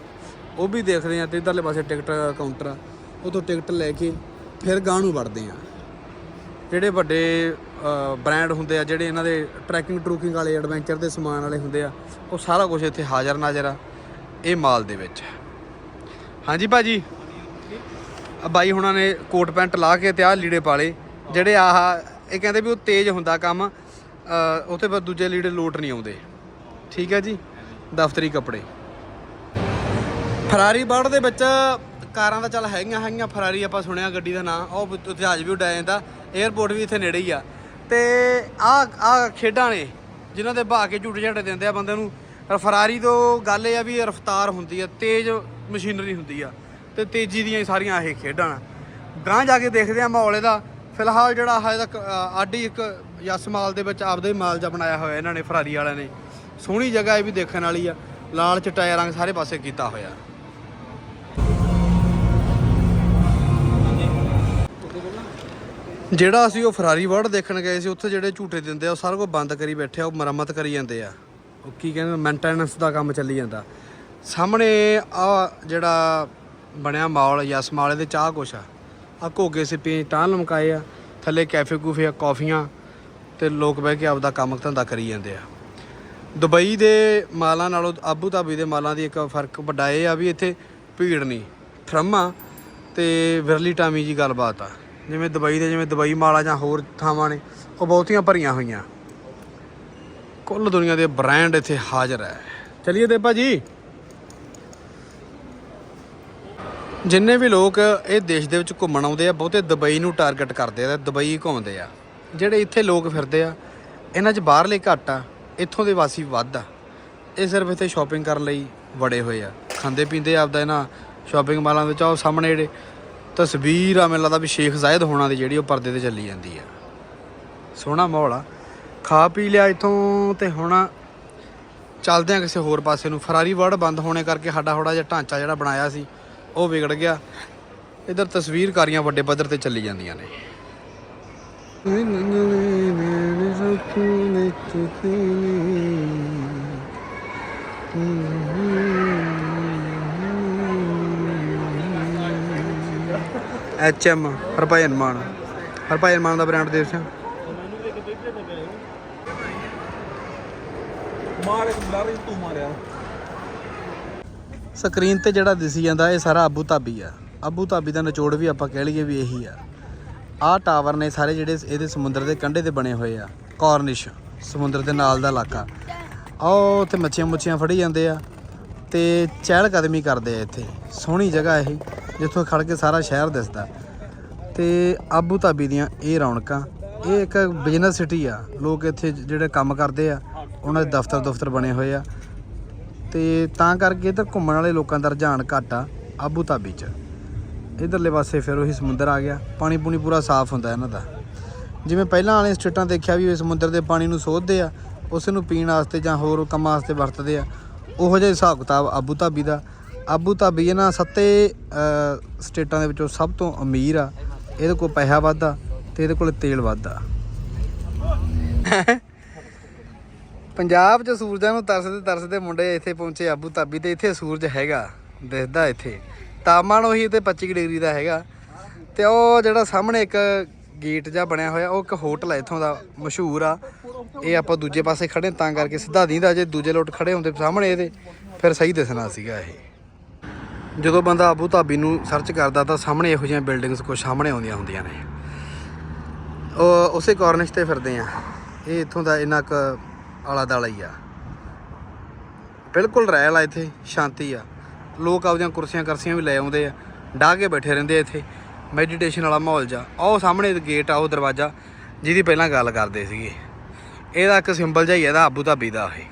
ਉਹ ਵੀ ਦੇਖਦੇ ਆ ਤੇ ਇਧਰਲੇ ਪਾਸੇ ਟਿਕਟ ਕਾਊਂਟਰ ਆ। ਉਦੋਂ ਟਿਕਟ ਲੈ ਕੇ ਫਿਰ ਗਾਂ ਨੂੰ ਵੜਦੇ ਆ ਜਿਹੜੇ ਵੱਡੇ ਬ੍ਰਾਂਡ ਹੁੰਦੇ ਆ ਜਿਹੜੇ ਇਹਨਾਂ ਦੇ ਟਰੈਕਿੰਗ ਟਰੂਕਿੰਗ ਵਾਲੇ ਐਡਵੈਂਚਰ ਦੇ ਸਮਾਨ ਵਾਲੇ ਹੁੰਦੇ ਆ ਉਹ ਸਾਰਾ ਕੁਝ ਇੱਥੇ ਹਾਜ਼ਰ ਨਾਜ਼ਰ ਆ। ਇਹ ਮਾਲ ਦੇ ਵਿੱਚ। ਹਾਂਜੀ ਭਾਜੀ। ਆ ਬਾਈ ਹੁਣਾਂ ਨੇ ਕੋਟ ਪੈਂਟ ਲਾ ਕੇ ਤੇ ਆਹ ਲੀੜੇ ਪਾਲੇ ਜਿਹੜੇ ਆਹ ਇਹ ਕਹਿੰਦੇ ਵੀ ਉਹ ਤੇਜ਼ ਹੁੰਦਾ ਕੰਮ ਅ, ਉਹ ਦੂਜੇ ਲੀੜੇ ਲੋਟ ਨਹੀਂ ਆਉਂਦੇ। ਠੀਕ ਹੈ ਜੀ? ਦਫ਼ਤਰੀ ਕੱਪੜੇ। ਫਰਾਰੀ ਬਰਡ ਦੇ ਵਿੱਚ ਕਾਰਾਂ ਦਾ ਚੱਲ ਹੈਗੀਆਂ ਹੈਗੀਆਂ। ਫਰਾਰੀ ਆਪਾਂ ਸੁਣਿਆ ਗੱਡੀ ਦਾ ਨਾਂ ਉਹ ਉੱਥੇ ਜਹਾਜ਼ ਵੀ ਉਡਾਇਆ ਜਾਂਦਾ। 에어ਪੋਰਟ ਵੀ ਇੱਥੇ ਨੇੜੇ ਹੀ ਆ। ਤੇ ਆ ਆ ਖੇਡਾਂ ਨੇ ਜਿਨ੍ਹਾਂ ਦੇ ਬਹਾ ਕੇ ਝੂਟੇ ਝਾਟੇ ਦਿੰਦੇ ਆ ਬੰਦੇ ਨੂੰ। ਫਰਾਰੀ ਤੋਂ ਗੱਲ ਇਹ ਆ ਵੀ ਰਫ਼ਤਾਰ ਹੁੰਦੀ ਆ ਤੇਜ਼ ਮਸ਼ੀਨਰੀ ਹੁੰਦੀ ਆ। ਤੇ ਤੇਜ਼ੀ ਦੀਆਂ ਸਾਰੀਆਂ ਇਹ ਖੇਡਾਂ ਗਾਂ ਜਾ ਕੇ ਦੇਖਦੇ ਆ ਮਾਹੌਲ ਇਹਦਾ। ਫਿਲਹਾਲ ਜਿਹੜਾ ਹੈ ਇਹਦਾ ਕ- ਅ, ਆਡੀ ਇੱਕ ਯਸ ਮਾਲ ਦੇ ਵਿੱਚ ਆਪਦਾ ਹੀ ਮਾਲ ਜਿਹਾ ਬਣਾਇਆ ਹੋਇਆ ਇਹਨਾਂ ਨੇ ਫਰਾਰੀ ਵਾਲਿਆਂ ਨੇ। ਸੋਹਣੀ ਜਗ੍ਹਾ ਇਹ ਵੀ ਦੇਖਣ ਵਾਲੀ ਆ। ਲਾਲ ਚਟਾਇਆ ਰੰਗ ਸਾਰੇ ਪਾਸੇ ਕੀਤਾ ਹੋਇਆ। ਜਿਹੜਾ ਅਸੀਂ ਉਹ ਫਰਾਰੀ ਵਰਡ ਦੇਖਣ ਗਏ ਸੀ, ਉੱਥੇ ਜਿਹੜੇ ਝੂਟੇ ਦਿੰਦੇ ਆ, ਉਹ ਸਾਰਾ ਕੁਝ ਬੰਦ ਕਰੀ ਬੈਠੇ ਆ, ਉਹ ਮੁਰੰਮਤ ਕਰੀ ਜਾਂਦੇ ਆ। ਉਹ ਕੀ ਕਹਿੰਦੇ ਮੇਨਟੇਨੈਂਸ ਦਾ ਕੰਮ ਚੱਲੀ ਜਾਂਦਾ। ਸਾਹਮਣੇ ਆ ਜਿਹੜਾ ਬਣਿਆ ਮਾਲ, ਯਸ ਮਾਲ ਦੇ ਚਾਹ ਕੁਛ ਆ। ਆ ਘੋਗੇ ਸਿੱਪੀਆਂ 'ਚ ਤਾਂ ਲਮਕਾਏ ਆ, ਥੱਲੇ ਕੈਫੇ ਕੂਫੇ ਆ, ਕਾਫੀਆਂ, ਤੇ ਲੋਕ ਬਹਿ ਕੇ ਆਪਦਾ ਕੰਮ ਧੰਦਾ ਕਰੀ ਜਾਂਦੇ ਆ। ਦੁਬਈ ਦੇ ਮਾਲਾਂ ਨਾਲੋਂ ਆਬੂ ਧਾਬੀ ਦੇ ਮਾਲਾਂ ਦੀ ਇੱਕ ਫ਼ਰਕ ਵੱਡਾ ਇਹ ਆ ਵੀ ਇੱਥੇ ਭੀੜ ਨਹੀਂ। ਥਰਮਾ ਤੇ ਵਿਰਲੀ ਟਾਮੀ ਜੀ ਗੱਲਬਾਤ ਆ। ਜਿਵੇਂ ਦੁਬਈ ਦੇ, ਜਿਵੇਂ ਦੁਬਈ ਮਾਲਾ ਜਾਂ ਹੋਰ ਥਾਵਾਂ ਨੇ, ਉਹ ਬਹੁਤੀਆਂ ਭਰੀਆਂ ਹੋਈਆਂ। ਕੁੱਲ ਦੁਨੀਆ ਦੇ ਬ੍ਰਾਂਡ ਇੱਥੇ ਹਾਜ਼ਰ ਹੈ। ਚਲਿਏ ਤੇ ਭਾਜੀ। ਜਿੰਨੇ ਵੀ ਲੋਕ ਇਹ ਦੇਸ਼ ਦੇ ਵਿੱਚ ਘੁੰਮਣ ਆਉਂਦੇ ਆ, ਬਹੁਤੇ ਦੁਬਈ ਨੂੰ ਟਾਰਗੇਟ ਕਰਦੇ ਆ ਤੇ ਦੁਬਈ ਘੁੰਮਦੇ ਆ। ਜਿਹੜੇ ਇੱਥੇ ਲੋਕ ਫਿਰਦੇ ਆ, ਇਹਨਾਂ 'ਚ ਬਾਹਰਲੇ ਘੱਟ ਆ, ਇੱਥੋਂ ਦੇ ਵਾਸੀ ਵੱਧ ਆ। ਇਹ ਸਿਰਫ ਇੱਥੇ ਸ਼ਾਪਿੰਗ ਕਰਨ ਲਈ ਵੜੇ ਹੋਏ ਆ। ਖਾਂਦੇ ਪੀਂਦੇ ਆਪਦਾ ਇਹਨਾਂ ਸ਼ਾਪਿੰਗ ਮਾਲਾਂ ਵਿੱਚ, ਆਹ ਸਾਹਮਣੇ ਜਿਹੜੇ ਤਸਵੀਰ ਆ, ਮੈਨੂੰ ਲੱਗਦਾ ਵੀ ਸ਼ੇਖ ਜ਼ਾਇਦ ਹੋਣਾ ਦੀ ਜਿਹੜੀ ਉਹ ਪਰਦੇ ਤੇ ਚੱਲੀ ਜਾਂਦੀ ਆ। ਸੋਹਣਾ ਮਾਹੌਲ ਆ। ਖਾ ਪੀ ਲਿਆ ਇੱਥੋਂ ਤੇ ਹੁਣ ਚੱਲਦੇ ਆ ਕਿਸੇ ਹੋਰ ਪਾਸੇ ਨੂੰ। ਫਰਾਰੀ ਵਰਡ ਬੰਦ ਹੋਣੇ ਕਰਕੇ ਸਾਡਾ ਥੋੜਾ ਜਿਹਾ ਢਾਂਚਾ ਜਿਹੜਾ ਬਣਾਇਆ ਸੀ, ਉਹ ਵਿਗੜ ਗਿਆ। ਇਧਰ ਤਸਵੀਰਕਾਰੀਆਂ ਵੱਡੇ ਪੱਧਰ ਤੇ ਚੱਲੀ ਜਾਂਦੀਆਂ ਨੇ। ਐਚਐਮ ਹਰਭਜਨ ਮਾਨ। ਹਰਭਜਨ ਮਾਨ ਦਾ ਬ੍ਰਾਂਡ ਦੇਸ਼ ਆ ਮਾਰ ਬਲਾਰੀ ਤੂੰ ਮਾਰਿਆ। ਸਕਰੀਨ ਤੇ ਜਿਹੜਾ ਦਿਸੀ ਜਾਂਦਾ ਇਹ ਸਾਰਾ ਆਬੂ ਧਾਬੀ ਆ। ਅਬੂ ਧਾਬੀ ਦਾ ਨਿਚੋੜ ਵੀ ਆਪਾਂ ਕਹਿ ਲਈਏ ਵੀ ਇਹੀ ਆ। ਆਹ ਟਾਵਰ ਨੇ ਸਾਰੇ ਜਿਹੜੇ ਇਹਦੇ ਸਮੁੰਦਰ ਦੇ ਕੰਢੇ ਤੇ ਬਣੇ ਹੋਏ ਆ। ਕਾਰਨਿਸ਼ ਸਮੁੰਦਰ ਦੇ ਨਾਲ ਦਾ ਇਲਾਕਾ। ਆਹ ਉੱਥੇ ਮੱਛੀਆਂ ਮੁੱਛੀਆਂ ਫੜੀ ਜਾਂਦੇ ਆ ਤੇ ਚਹਿਲ ਕਦਮੀ ਕਰਦੇ ਆ ਇੱਥੇ। ਸੋਹਣੀ ਜਗ੍ਹਾ ਇਹ। ਜਿੱਥੋਂ ਖੜ ਕੇ ਸਾਰਾ ਸ਼ਹਿਰ ਦਿਸਦਾ। ਤੇ ਆਬੂ ਧਾਬੀ ਦੀਆਂ ਇਹ ਰੌਣਕਾਂ, ਇਹ ਇੱਕ ਬਿਜ਼ਨਸ ਸਿਟੀ ਆ। ਲੋਕ ਇੱਥੇ ਜਿਹੜੇ ਕੰਮ ਕਰਦੇ ਆ, ਉਹਨਾਂ ਦੇ ਦਫ਼ਤਰ ਦਫ਼ਤਰ ਬਣੇ ਹੋਏ ਆ। ਤੇ ਤਾਂ ਕਰਕੇ ਇੱਧਰ ਘੁੰਮਣ ਵਾਲੇ ਲੋਕਾਂ ਦਾ ਰੁਝਾਨ ਘੱਟ ਆ, ਆਬੂ ਧਾਬੀ 'ਚ। ਇਧਰਲੇ ਪਾਸੇ ਫਿਰ ਉਹੀ ਸਮੁੰਦਰ ਆ ਗਿਆ। ਪਾਣੀ ਪੂਣੀ ਪੂਰਾ ਸਾਫ਼ ਹੁੰਦਾ ਇਹਨਾਂ ਦਾ। ਜਿਵੇਂ ਪਹਿਲਾਂ ਵਾਲੇ ਸਟੇਟਾਂ ਦੇਖਿਆ ਵੀ ਇਹ ਸਮੁੰਦਰ ਦੇ ਪਾਣੀ ਨੂੰ ਸੋਧਦੇ ਆ, ਉਸ ਨੂੰ ਪੀਣ ਵਾਸਤੇ ਜਾਂ ਹੋਰ ਕੰਮਾਂ ਵਾਸਤੇ ਵਰਤਦੇ ਆ, ਉਹੋ ਜਿਹਾ ਹਿਸਾਬ ਕਿਤਾਬ ਆਬੂ ਧਾਬੀ ਦਾ ਆਬੂ ਧਾਬੀ ਇਹਨਾਂ ਸੱਤੇ ਸਟੇਟਾਂ ਦੇ ਵਿੱਚੋਂ ਸਭ ਤੋਂ ਅਮੀਰ ਆ। ਇਹਦੇ ਕੋਲ ਪੈਸਾ ਵੱਧਦਾ ਆ ਤੇ ਇਹਦੇ ਕੋਲ ਤੇਲ ਵੱਧਦਾ। ਪੰਜਾਬ 'ਚ ਸੂਰਜਾਂ ਨੂੰ ਤਰਸਦੇ ਤਰਸਦੇ ਮੁੰਡੇ ਇੱਥੇ ਪਹੁੰਚੇ ਆਬੂ ਧਾਬੀ ਤੇ ਇੱਥੇ ਸੂਰਜ ਹੈਗਾ, ਦਿਸਦਾ ਇੱਥੇ। ਤਾਪਮਾਨ ਉਹੀ ਤੇ 25 ਡਿਗਰੀ ਦਾ ਹੈਗਾ। ਤੇ ਉਹ ਜਿਹੜਾ ਸਾਹਮਣੇ ਇੱਕ ਗੇਟ ਜਿਹਾ ਬਣਿਆ ਹੋਇਆ, ਉਹ ਇੱਕ ਹੋਟਲ ਹੈ ਇੱਥੋਂ ਦਾ, ਮਸ਼ਹੂਰ ਆ। ਇਹ ਆਪਾਂ ਦੂਜੇ ਪਾਸੇ ਖੜੇ ਤਾਂ ਕਰਕੇ ਸਿੱਧਾ ਦੀਂਦਾ, ਜੇ ਦੂਜੇ ਲੋਟ ਖੜੇ ਹੁੰਦੇ ਸਾਹਮਣੇ ਇਹਦੇ, ਫਿਰ ਸਹੀ ਦਿਸਣਾ ਸੀਗਾ ਇਹ। ਜਦੋਂ ਬੰਦਾ ਆਬੂ ਧਾਬੀ ਨੂੰ ਸਰਚ ਕਰਦਾ ਤਾਂ ਸਾਹਮਣੇ ਇਹੋ ਜਿਹੀਆਂ ਬਿਲਡਿੰਗਸ ਕੁਝ ਸਾਹਮਣੇ ਆਉਂਦੀਆਂ ਹੁੰਦੀਆਂ ਨੇ। ਉਹ ਉਸੇ ਕਾਰਨਿਸ਼ ਤੇ ਫਿਰਦੇ ਆ। ਇਹ ਇੱਥੋਂ ਦਾ ਇੰਨਾ ਕੁ ਆਲਾ ਦਾਲਾ ਹੀ ਆ। ਬਿਲਕੁਲ ਰਹਿਲ ਆ ਇੱਥੇ, ਸ਼ਾਂਤੀ ਆ। ਲੋਕ ਆਪਦੀਆਂ ਕੁਰਸੀਆਂ ਕਰਸੀਆਂ ਵੀ ਲੈ ਆਉਂਦੇ ਆ। ਡਾਹ ਕੇ ਬੈਠੇ ਰਹਿੰਦੇ ਆ ਇੱਥੇ। ਮੈਡੀਟੇਸ਼ਨ ਵਾਲਾ ਮਾਹੌਲ ਜਾ। ਉਹ ਸਾਹਮਣੇ ਗੇਟ ਆ, ਉਹ ਦਰਵਾਜ਼ਾ ਜਿਹਦੀ ਪਹਿਲਾਂ ਗੱਲ ਕਰਦੇ ਸੀਗੇ। ਇਹਦਾ ਇੱਕ ਸਿੰਬਲ ਜਿਹਾ ਹੀ ਇਹਦਾ ਆਬੂ ਧਾਬੀ ਦਾ ਇਹ।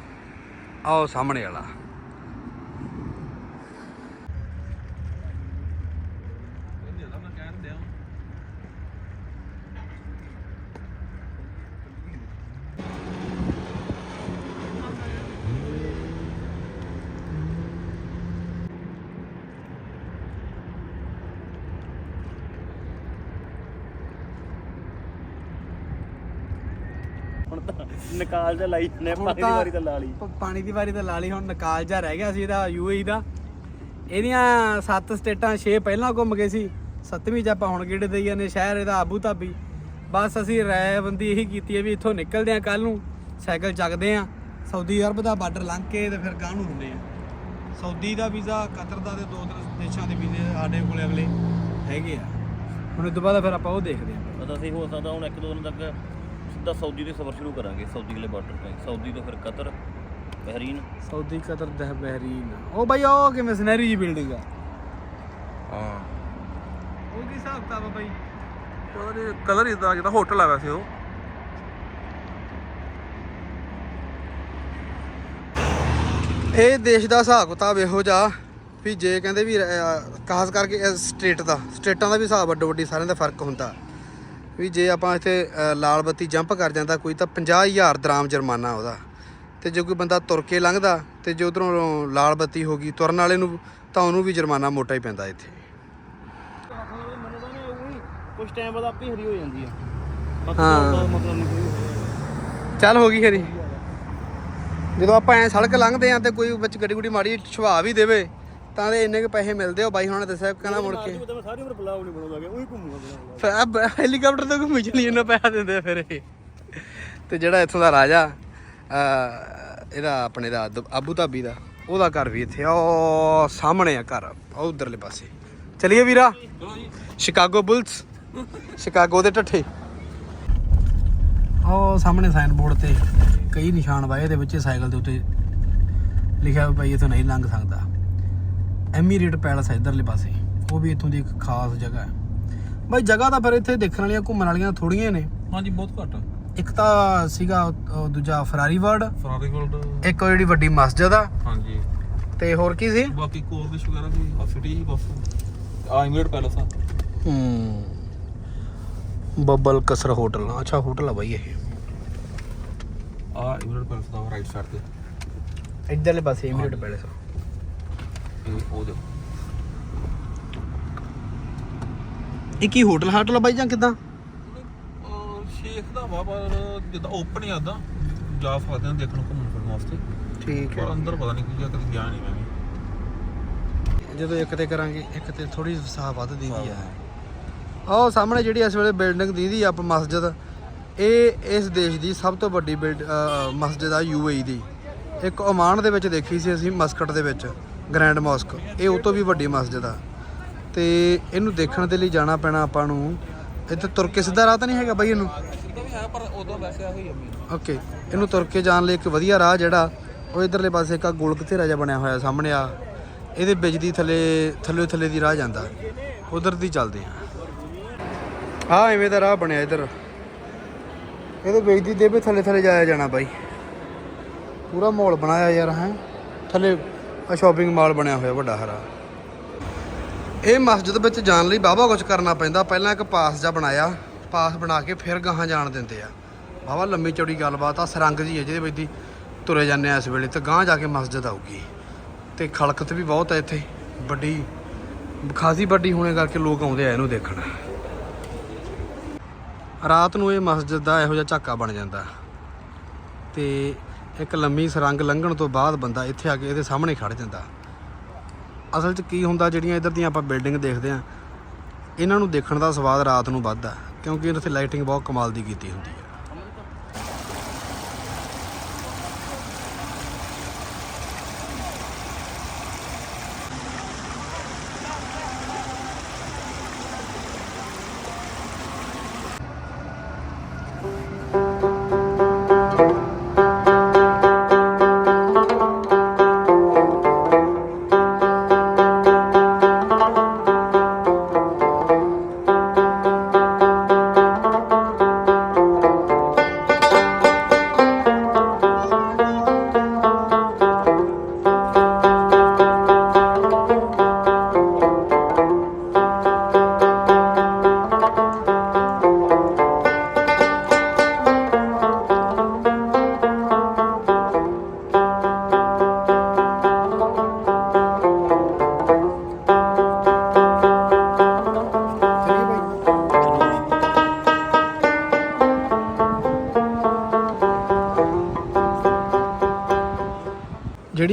ਆਹ ਸਾਹਮਣੇ ਵਾਲਾ ਹੁਣ ਤਾਂ ਨਿਕਾਲ ਤੇ ਲਾਈ ਨੇ ਹੁਣ ਪਾਣੀ ਦੀ ਤਾਂ- ਵਾਰੀ ਤਾਂ ਲਾ ਲਈ। ਪ- ਪਾਣੀ ਦੀ ਵਾਰੀ ਤਾਂ ਲਾ ਲਈ ਹੁਣ ਨਕਾਲ ਜਾ ਰਹਿ ਗਿਆ ਸੀ ਇਹਦਾ ਯੂਏਈ ਦਾ। ਇਹਦੀਆਂ ਸੱਤ ਸਟੇਟਾਂ 6 ਪਹਿਲਾਂ ਘੁੰਮ ਗਏ ਸੀ ਸੱਤਵੀਂ 'ਚ ਆਪਾਂ ਹੁਣ ਗੇੜੇ ਦੇਈ ਜਾਂਦੇ ਸ਼ਹਿਰ ਇਹਦਾ ਆਬੂ ਧਾਬੀ ਬਸ ਅਸੀਂ ਰਾਇਬੰਦੀ ਇਹੀ ਕੀਤੀ ਹੈ ਵੀ ਇੱਥੋਂ ਨਿਕਲਦੇ ਆ ਕੱਲ ਨੂੰ ਸਾਈਕਲ ਚੱਕਦੇ ਆ ਸਾਊਦੀ ਅਰਬ ਦਾ ਬਾਰਡਰ ਲੰਘ ਕੇ ਤੇ ਫਿਰ ਗਾਂ ਨੂੰ ਹੁੰਦੇ ਆ। ਸਾਊਦੀ ਦਾ ਵੀਜ਼ਾ ਕਤਰ ਦਾ ਤੇ ਦੋ ਤਿੰਨ ਦੇਸ਼ਾਂ ਦੇ ਵੀਜ਼ੇ ਸਾਡੇ ਕੋਲੇ ਅਗਲੇ ਹੈਗੇ ਆ। ਹੁਣ ਇਸ ਤੋਂ ਬਾਅਦ ਫਿਰ ਆਪਾਂ ਉਹ ਦੇਖਦੇ ਆ ਪਤਾ ਸੀ ਹੋ ਸਕਦਾ ਹੁਣ ਇੱਕ ਦੋ ਦਿਨ ਤੱਕ ਸਿੱਧਾ ਸਾਊਦੀ ਦੇ ਸਫ਼ਰ ਸ਼ੁਰੂ ਕਰਾਂਗੇ ਸਾਊਦੀ ਵਾਲੇ ਬਾਰਡਰ ਤੇ। ਸਾਊਦੀ ਤੋਂ ਫਿਰ ਕਤਰ ਬਹਿਰੀਨ। ਸਾਊਦੀ ਕਤਰ ਦਾ ਬਹਿਰੀਨ। ਉਹ ਬਾਈ ਉਹ ਕਿਵੇਂ ਸੁਨਹਿਰੀ ਜੀ ਬਿਲਡਿੰਗ ਆ? ਹਾਂ। ਉਹ ਕੀ ਹਿਸਾਬ ਕਿਤਾਬ ਆ ਬਾਈ? ਉਹਦਾ ਕਲਰ ਇਦਾਂ ਜਿੱਦਾਂ ਹੋਟਲ ਆ ਵੈਸੇ ਉਹ। ਇਹ ਦੇਸ਼ ਦਾ ਹਿਸਾਬ ਕਿਤਾਬ ਇਹੋ ਜਿਹਾ ਵੀ ਜੇ ਕਹਿੰਦੇ ਵੀ ਅਹ, ਖਾਸ ਕਰਕੇ ਸਟੇਟ ਦਾ। ਸਟੇਟਾਂ ਦਾ ਵੀ ਹਿਸਾਬ ਅੱਡੋ ਵੱਡੀ ਸਾਰਿਆਂ ਦਾ ਫ਼ਰਕ ਹੁੰਦਾ। ਵੀ ਜੇ ਆਪਾਂ ਇੱਥੇ ਲਾਲ ਬੱਤੀ ਜੰਪ ਕਰ ਜਾਂਦਾ ਕੋਈ ਤਾਂ 50000 ਦਰਾਮ ਜੁਰਮਾਨਾ ਉਹਦਾ। ਤੇ ਜੇ ਕੋਈ ਬੰਦਾ ਤੁਰ ਕੇ ਲੰਘਦਾ ਤੇ ਜੇ ਉਧਰੋਂ ਲਾਲ ਬੱਤੀ ਹੋ ਗਈ ਤੁਰਨ ਵਾਲੇ ਨੂੰ ਤਾਂ ਉਹਨੂੰ ਵੀ ਜੁਰਮਾਨਾ ਮੋਟਾ ਹੀ ਪੈਂਦਾ ਇੱਥੇ। ਮੈਨੂੰ ਤਾਂ ਨਹੀਂ ਕੁਝ ਟਾਈਮ ਬਾਅਦ ਆਪੇ ਹਰੀ ਹੋ ਜਾਂਦੀ ਆ। ਹਾਂ। ਮਤਲਬ ਨਹੀਂ ਕੋਈ ਚੱਲ ਹੋ ਗਈ ਖਰੀ ਜਦੋਂ ਆਪਾਂ ਐ ਸੜਕ ਲੰਘਦੇ ਆ ਤੇ ਕੋਈ ਵਿੱਚ ਗੱਡੀ ਗੁੱਡੀ ਮਾੜੀ ਛਵਾ ਵੀ ਦੇਵੇ ਤਾਂ ਦੇ ਇੰਨੇ ਕੁ ਪੈਸੇ ਮਿਲਦੇ ਆ ਬਾਈ ਹੁਣਾਂ ਦੱਸਿਆ ਕਹਿੰਦਾ ਮੁੜ ਕੇ। ਮੈਂ ਸਾਰੀ ਉਮਰ ਪਲਾਉ ਨਹੀਂ ਬਣਾਉਂਦਾ ਗਿਆ ਉਹੀ ਘੁੰਮੂਗਾ ਫਿਰ ਆਹ ਬ- ਹੈਲੀਕਾਪਟਰ ਤੋਂ ਘੁੰਮੀ ਚਲੀ ਇੰਨਾ ਪੈਸਾ ਦਿੰਦੇ ਆ ਫਿਰ ਇਹ। ਤੇ ਜਿਹੜਾ ਇੱਥੋਂ ਦਾ ਰਾਜਾ ਅਹ, ਇਹਦਾ ਆਪਣੇ ਦਾ ਦ- ਆਬੂ ਧਾਬੀ ਦਾ ਉਹਦਾ ਘਰ ਵੀ ਇੱਥੇ ਆ ਉਹ ਸਾਹਮਣੇ ਆ ਘਰ ਉਹ ਉਧਰਲੇ ਪਾਸੇ। ਚਲਿਏ ਵੀਰਾ? ਸ਼ਿਕਾਗੋ ਬੁਲਸ ਸ਼ਿਕਾਗੋ ਦੇ ਠੱਠੇ ਉਹ ਸਾਹਮਣੇ ਸਾਈਨ ਬੋਰਡ ਤੇ ਕਈ ਨਿਸ਼ਾਨ ਵਾਏ ਦੇ ਵਿੱਚ ਸਾਈਕਲ ਦੇ ਉੱਤੇ ਲਿਖਿਆ ਹੋਇਆ ਭਾਈ ਇੱਥੋਂ ਨਹੀਂ ਲੰਘ ਸਕਦਾ। ਐਮੀਰੇਟ ਪੈਲਸ ਹੈ ਇਧਰਲੇ ਪਾਸੇ। ਉਹ ਵੀ ਇੱਥੋਂ ਦੀ ਇੱਕ ਖਾਸ ਜਗ੍ਹਾ ਹੈ। ਬਾਈ ਜਗ੍ਹਾ ਤਾਂ ਫਿਰ ਇੱਥੇ ਦੇਖਣ ਵਾਲੀਆਂ ਘੁੰਮਣ ਵਾਲੀਆਂ ਥੋੜੀਆਂ ਨੇ। ਹਾਂਜੀ ਬਹੁਤ ਘੱਟ। ਇੱਕ ਤਾਂ ਸੀਗਾ ਉਹ- ਦੂਜਾ ਫਰਾਰੀ ਵਰਡ। ਫਰਾਰੀ ਵਰਲਡ ਇੱਕ ਉਹ ਜਿਹੜੀ ਵੱਡੀ ਮਸਜਿਦ ਆ। ਹਾਂਜੀ। ਤੇ ਹੋਰ ਕੀ ਸੀ? ਬਾਕੀ ਕੋਰਨਿਸ਼ ਵਗੈਰਾ ਵੀ ਆ ਸਿਟੀ ਹੀ ਬਸ। ਆ ਇਮੀਰੇਟ ਪੈਲਸ ਆ। ਹੂੰ। ਬੱਬਲ ਕਸਰ ਹੋਟਲ। ਅੱਛਾ ਹੋਟਲ ਆ ਬਾਈ ਇਹ। ਆ ਇਮੀਰੇਟ ਪੈਲਸ ਦਾ ਰਾਈਟ ਸਾਈਡ ਤੇ। ਇੱਧਰਲੇ ਪਾਸੇ ਐਮੀਰੇਟ ਪੈਲੇਸ ਇਹ ਉਹ ਦੇਖੋ ਇਹ ਕੀ ਹੋਟਲ ਹਾਟਲ ਆ ਬਾਈ ਜਾਂ ਕਿਦਾਂ? ਅਹ ਸ਼ੇਖ ਦਾ ਵਾ ਪਰ ਜਿੱਦਾਂ ਓਪਨ ਹੀ ਆਦਾ ਜਾ ਸਕਦੇ ਹਾਂ ਦੇਖਣ ਘੁੰਮਣ ਫਿਰਨ ਵਾਸਤੇ। ਠੀਕ ਪਰ ਅੰਦਰ ਪਤਾ ਨਹੀਂ ਕੀ ਆ ਕਦੇ ਗਿਆ ਨਹੀਂ ਮੈਂ ਵੀ। ਜਦੋਂ ਇੱਕ ਤੇ ਕਰਾਂਗੇ ਇੱਕ ਤੇ ਥੋੜੀ ਸਾਹ ਵੱਧ ਦਿੰਦੀ ਆ। ਆਹ ਸਾਹਮਣੇ ਜਿਹੜੀ ਇਸ ਵੇਲੇ ਬਿਲਡਿੰਗ ਦੀਦੀ ਆ ਮਸਜਿਦ ਇਹ ਇਸ ਦੇਸ਼ ਦੀ ਸਭ ਤੋਂ ਵੱਡੀ ਬਿਲਡ ਅਹ ਮਸਜਿਦ ਆ ਯੂਏਈ ਦੀ। ਇੱਕ ਓਮਾਨ ਦੇ ਵਿੱਚ ਦੇਖੀ ਸੀ ਅਸੀਂ ਮਸਕਟ ਦੇ ਵਿੱਚ। ਗ੍ਰੈਂਡ ਮੌਸਕ ਇਹ ਉਹ ਤੋਂ ਵੀ ਵੱਡੀ ਮਸਜਿਦ ਆ। ਤੇ ਇਹਨੂੰ ਦੇਖਣ ਦੇ ਲਈ ਜਾਣਾ ਪੈਣਾ ਆਪਾਂ ਨੂੰ ਇੱਥੇ ਤੁਰ ਕੇ ਸਿੱਧਾ ਰਾਹ ਤਾਂ ਨਹੀਂ ਹੈਗਾ ਬਾਈ ਇਹਨੂੰ? ਹੈ ਪਰ ਉਦੋਂ ਵੈਸੇ ਆ ਹੋਈ ਅੰਮੀ ਓਕੇ ਇਹਨੂੰ ਤੁਰ ਕੇ ਜਾਣ ਲਈ ਇੱਕ ਵਧੀਆ ਰਾਹ ਜਿਹੜਾ ਉਹ ਇਧਰਲੇ ਪਾਸੇ ਇੱਕ ਆਹ ਗੋਲ ਘਤੇਰਾ ਜਿਹਾ ਬਣਿਆ ਹੋਇਆ ਸਾਹਮਣੇ ਆ। ਇਹਦੇ ਵਿੱਚ ਦੀ ਥੱਲੇ ਥੱਲੇ ਥੱਲੇ ਦੀ ਰਾਹ ਜਾਂਦਾ। ਉਧਰ ਦੀ ਚੱਲਦੇ ਆ ਆ ਐਵੇਂ ਦਾ ਰਾਹ ਬਣਿਆ ਇਧਰ। ਇਹਦੇ ਵਿੱਚ ਦੀ ਦੇਵੇ ਥੱਲੇ ਥੱਲੇ ਜਾਇਆ ਜਾਣਾ ਬਾਈ। ਪੂਰਾ ਮਾਲ ਬਣਾਇਆ ਯਾਰ ਹੈ। ਥੱਲੇ ਆ ਸ਼ਾਪਿੰਗ ਮਾਲ ਬਣਿਆ ਹੋਇਆ ਵੱਡਾ ਹਰਾ। ਇਹ ਮਸਜਿਦ ਵਿੱਚ ਜਾਣ ਲਈ ਬਾਬਾ ਕੁਝ ਕਰਨਾ ਪੈਂਦਾ। ਪਹਿਲਾਂ ਇੱਕ ਪਾਸ ਜਿਹਾ ਬਣਾਇਆ। ਪਾਸ ਬਣਾ ਕੇ ਫਿਰ ਗਾਹਾਂ ਜਾਣ ਦਿੰਦੇ ਆ। ਬਾਬਾ ਲੰਮੀ ਚੌੜੀ ਗੱਲਬਾਤ ਆ, ਸਰੰਗ ਜੀ ਹੈ ਜਿਹਦੇ ਵਿੱਚ ਦੀ ਤੁਰੇ ਜਾਂਦੇ ਆ ਇਸ ਵੇਲੇ ਤੇ ਗਾਹਾਂ ਜਾ ਕੇ ਮਸਜਿਦ ਆਊਗੀ। ਤੇ ਖਲਕਤ ਵੀ ਬਹੁਤ ਹੈ ਇੱਥੇ। ਵੱਡੀ, ਖਾਸੀ ਵੱਡੀ ਹੋਣੇ ਕਰਕੇ ਲੋਕ ਆਉਂਦੇ ਆ ਇਹਨੂੰ ਦੇਖਣ। ਰਾਤ ਨੂੰ ਇਹ ਮਸਜਿਦ ਦਾ ਇਹੋ ਜਿਹਾ ਝਾਕਾ ਬਣ ਜਾਂਦਾ। ਤੇ ਇੱਕ ਲੰਮੀ ਸਰੰਗ ਲੰਘਣ ਤੋਂ ਬਾਅਦ ਬੰਦਾ ਇੱਥੇ ਆ ਕੇ ਇਹਦੇ ਸਾਹਮਣੇ ਖੜ ਜਾਂਦਾ। ਅਸਲ 'ਚ ਕੀ ਹੁੰਦਾ ਜਿਹੜੀਆਂ ਇੱਧਰ ਦੀਆਂ ਆਪਾਂ ਬਿਲਡਿੰਗ ਦੇਖਦੇ ਆ ਇਹਨਾਂ ਨੂੰ ਦੇਖਣ ਦਾ ਸਵਾਦ ਰਾਤ ਨੂੰ ਵੱਧਦਾ ਕਿਉਂਕਿ ਇਹਨਾਂ ਤੇ ਲਾਈਟਿੰਗ ਬਹੁਤ ਕਮਾਲ ਦੀ ਕੀਤੀ ਹੁੰਦੀ ਹੈ।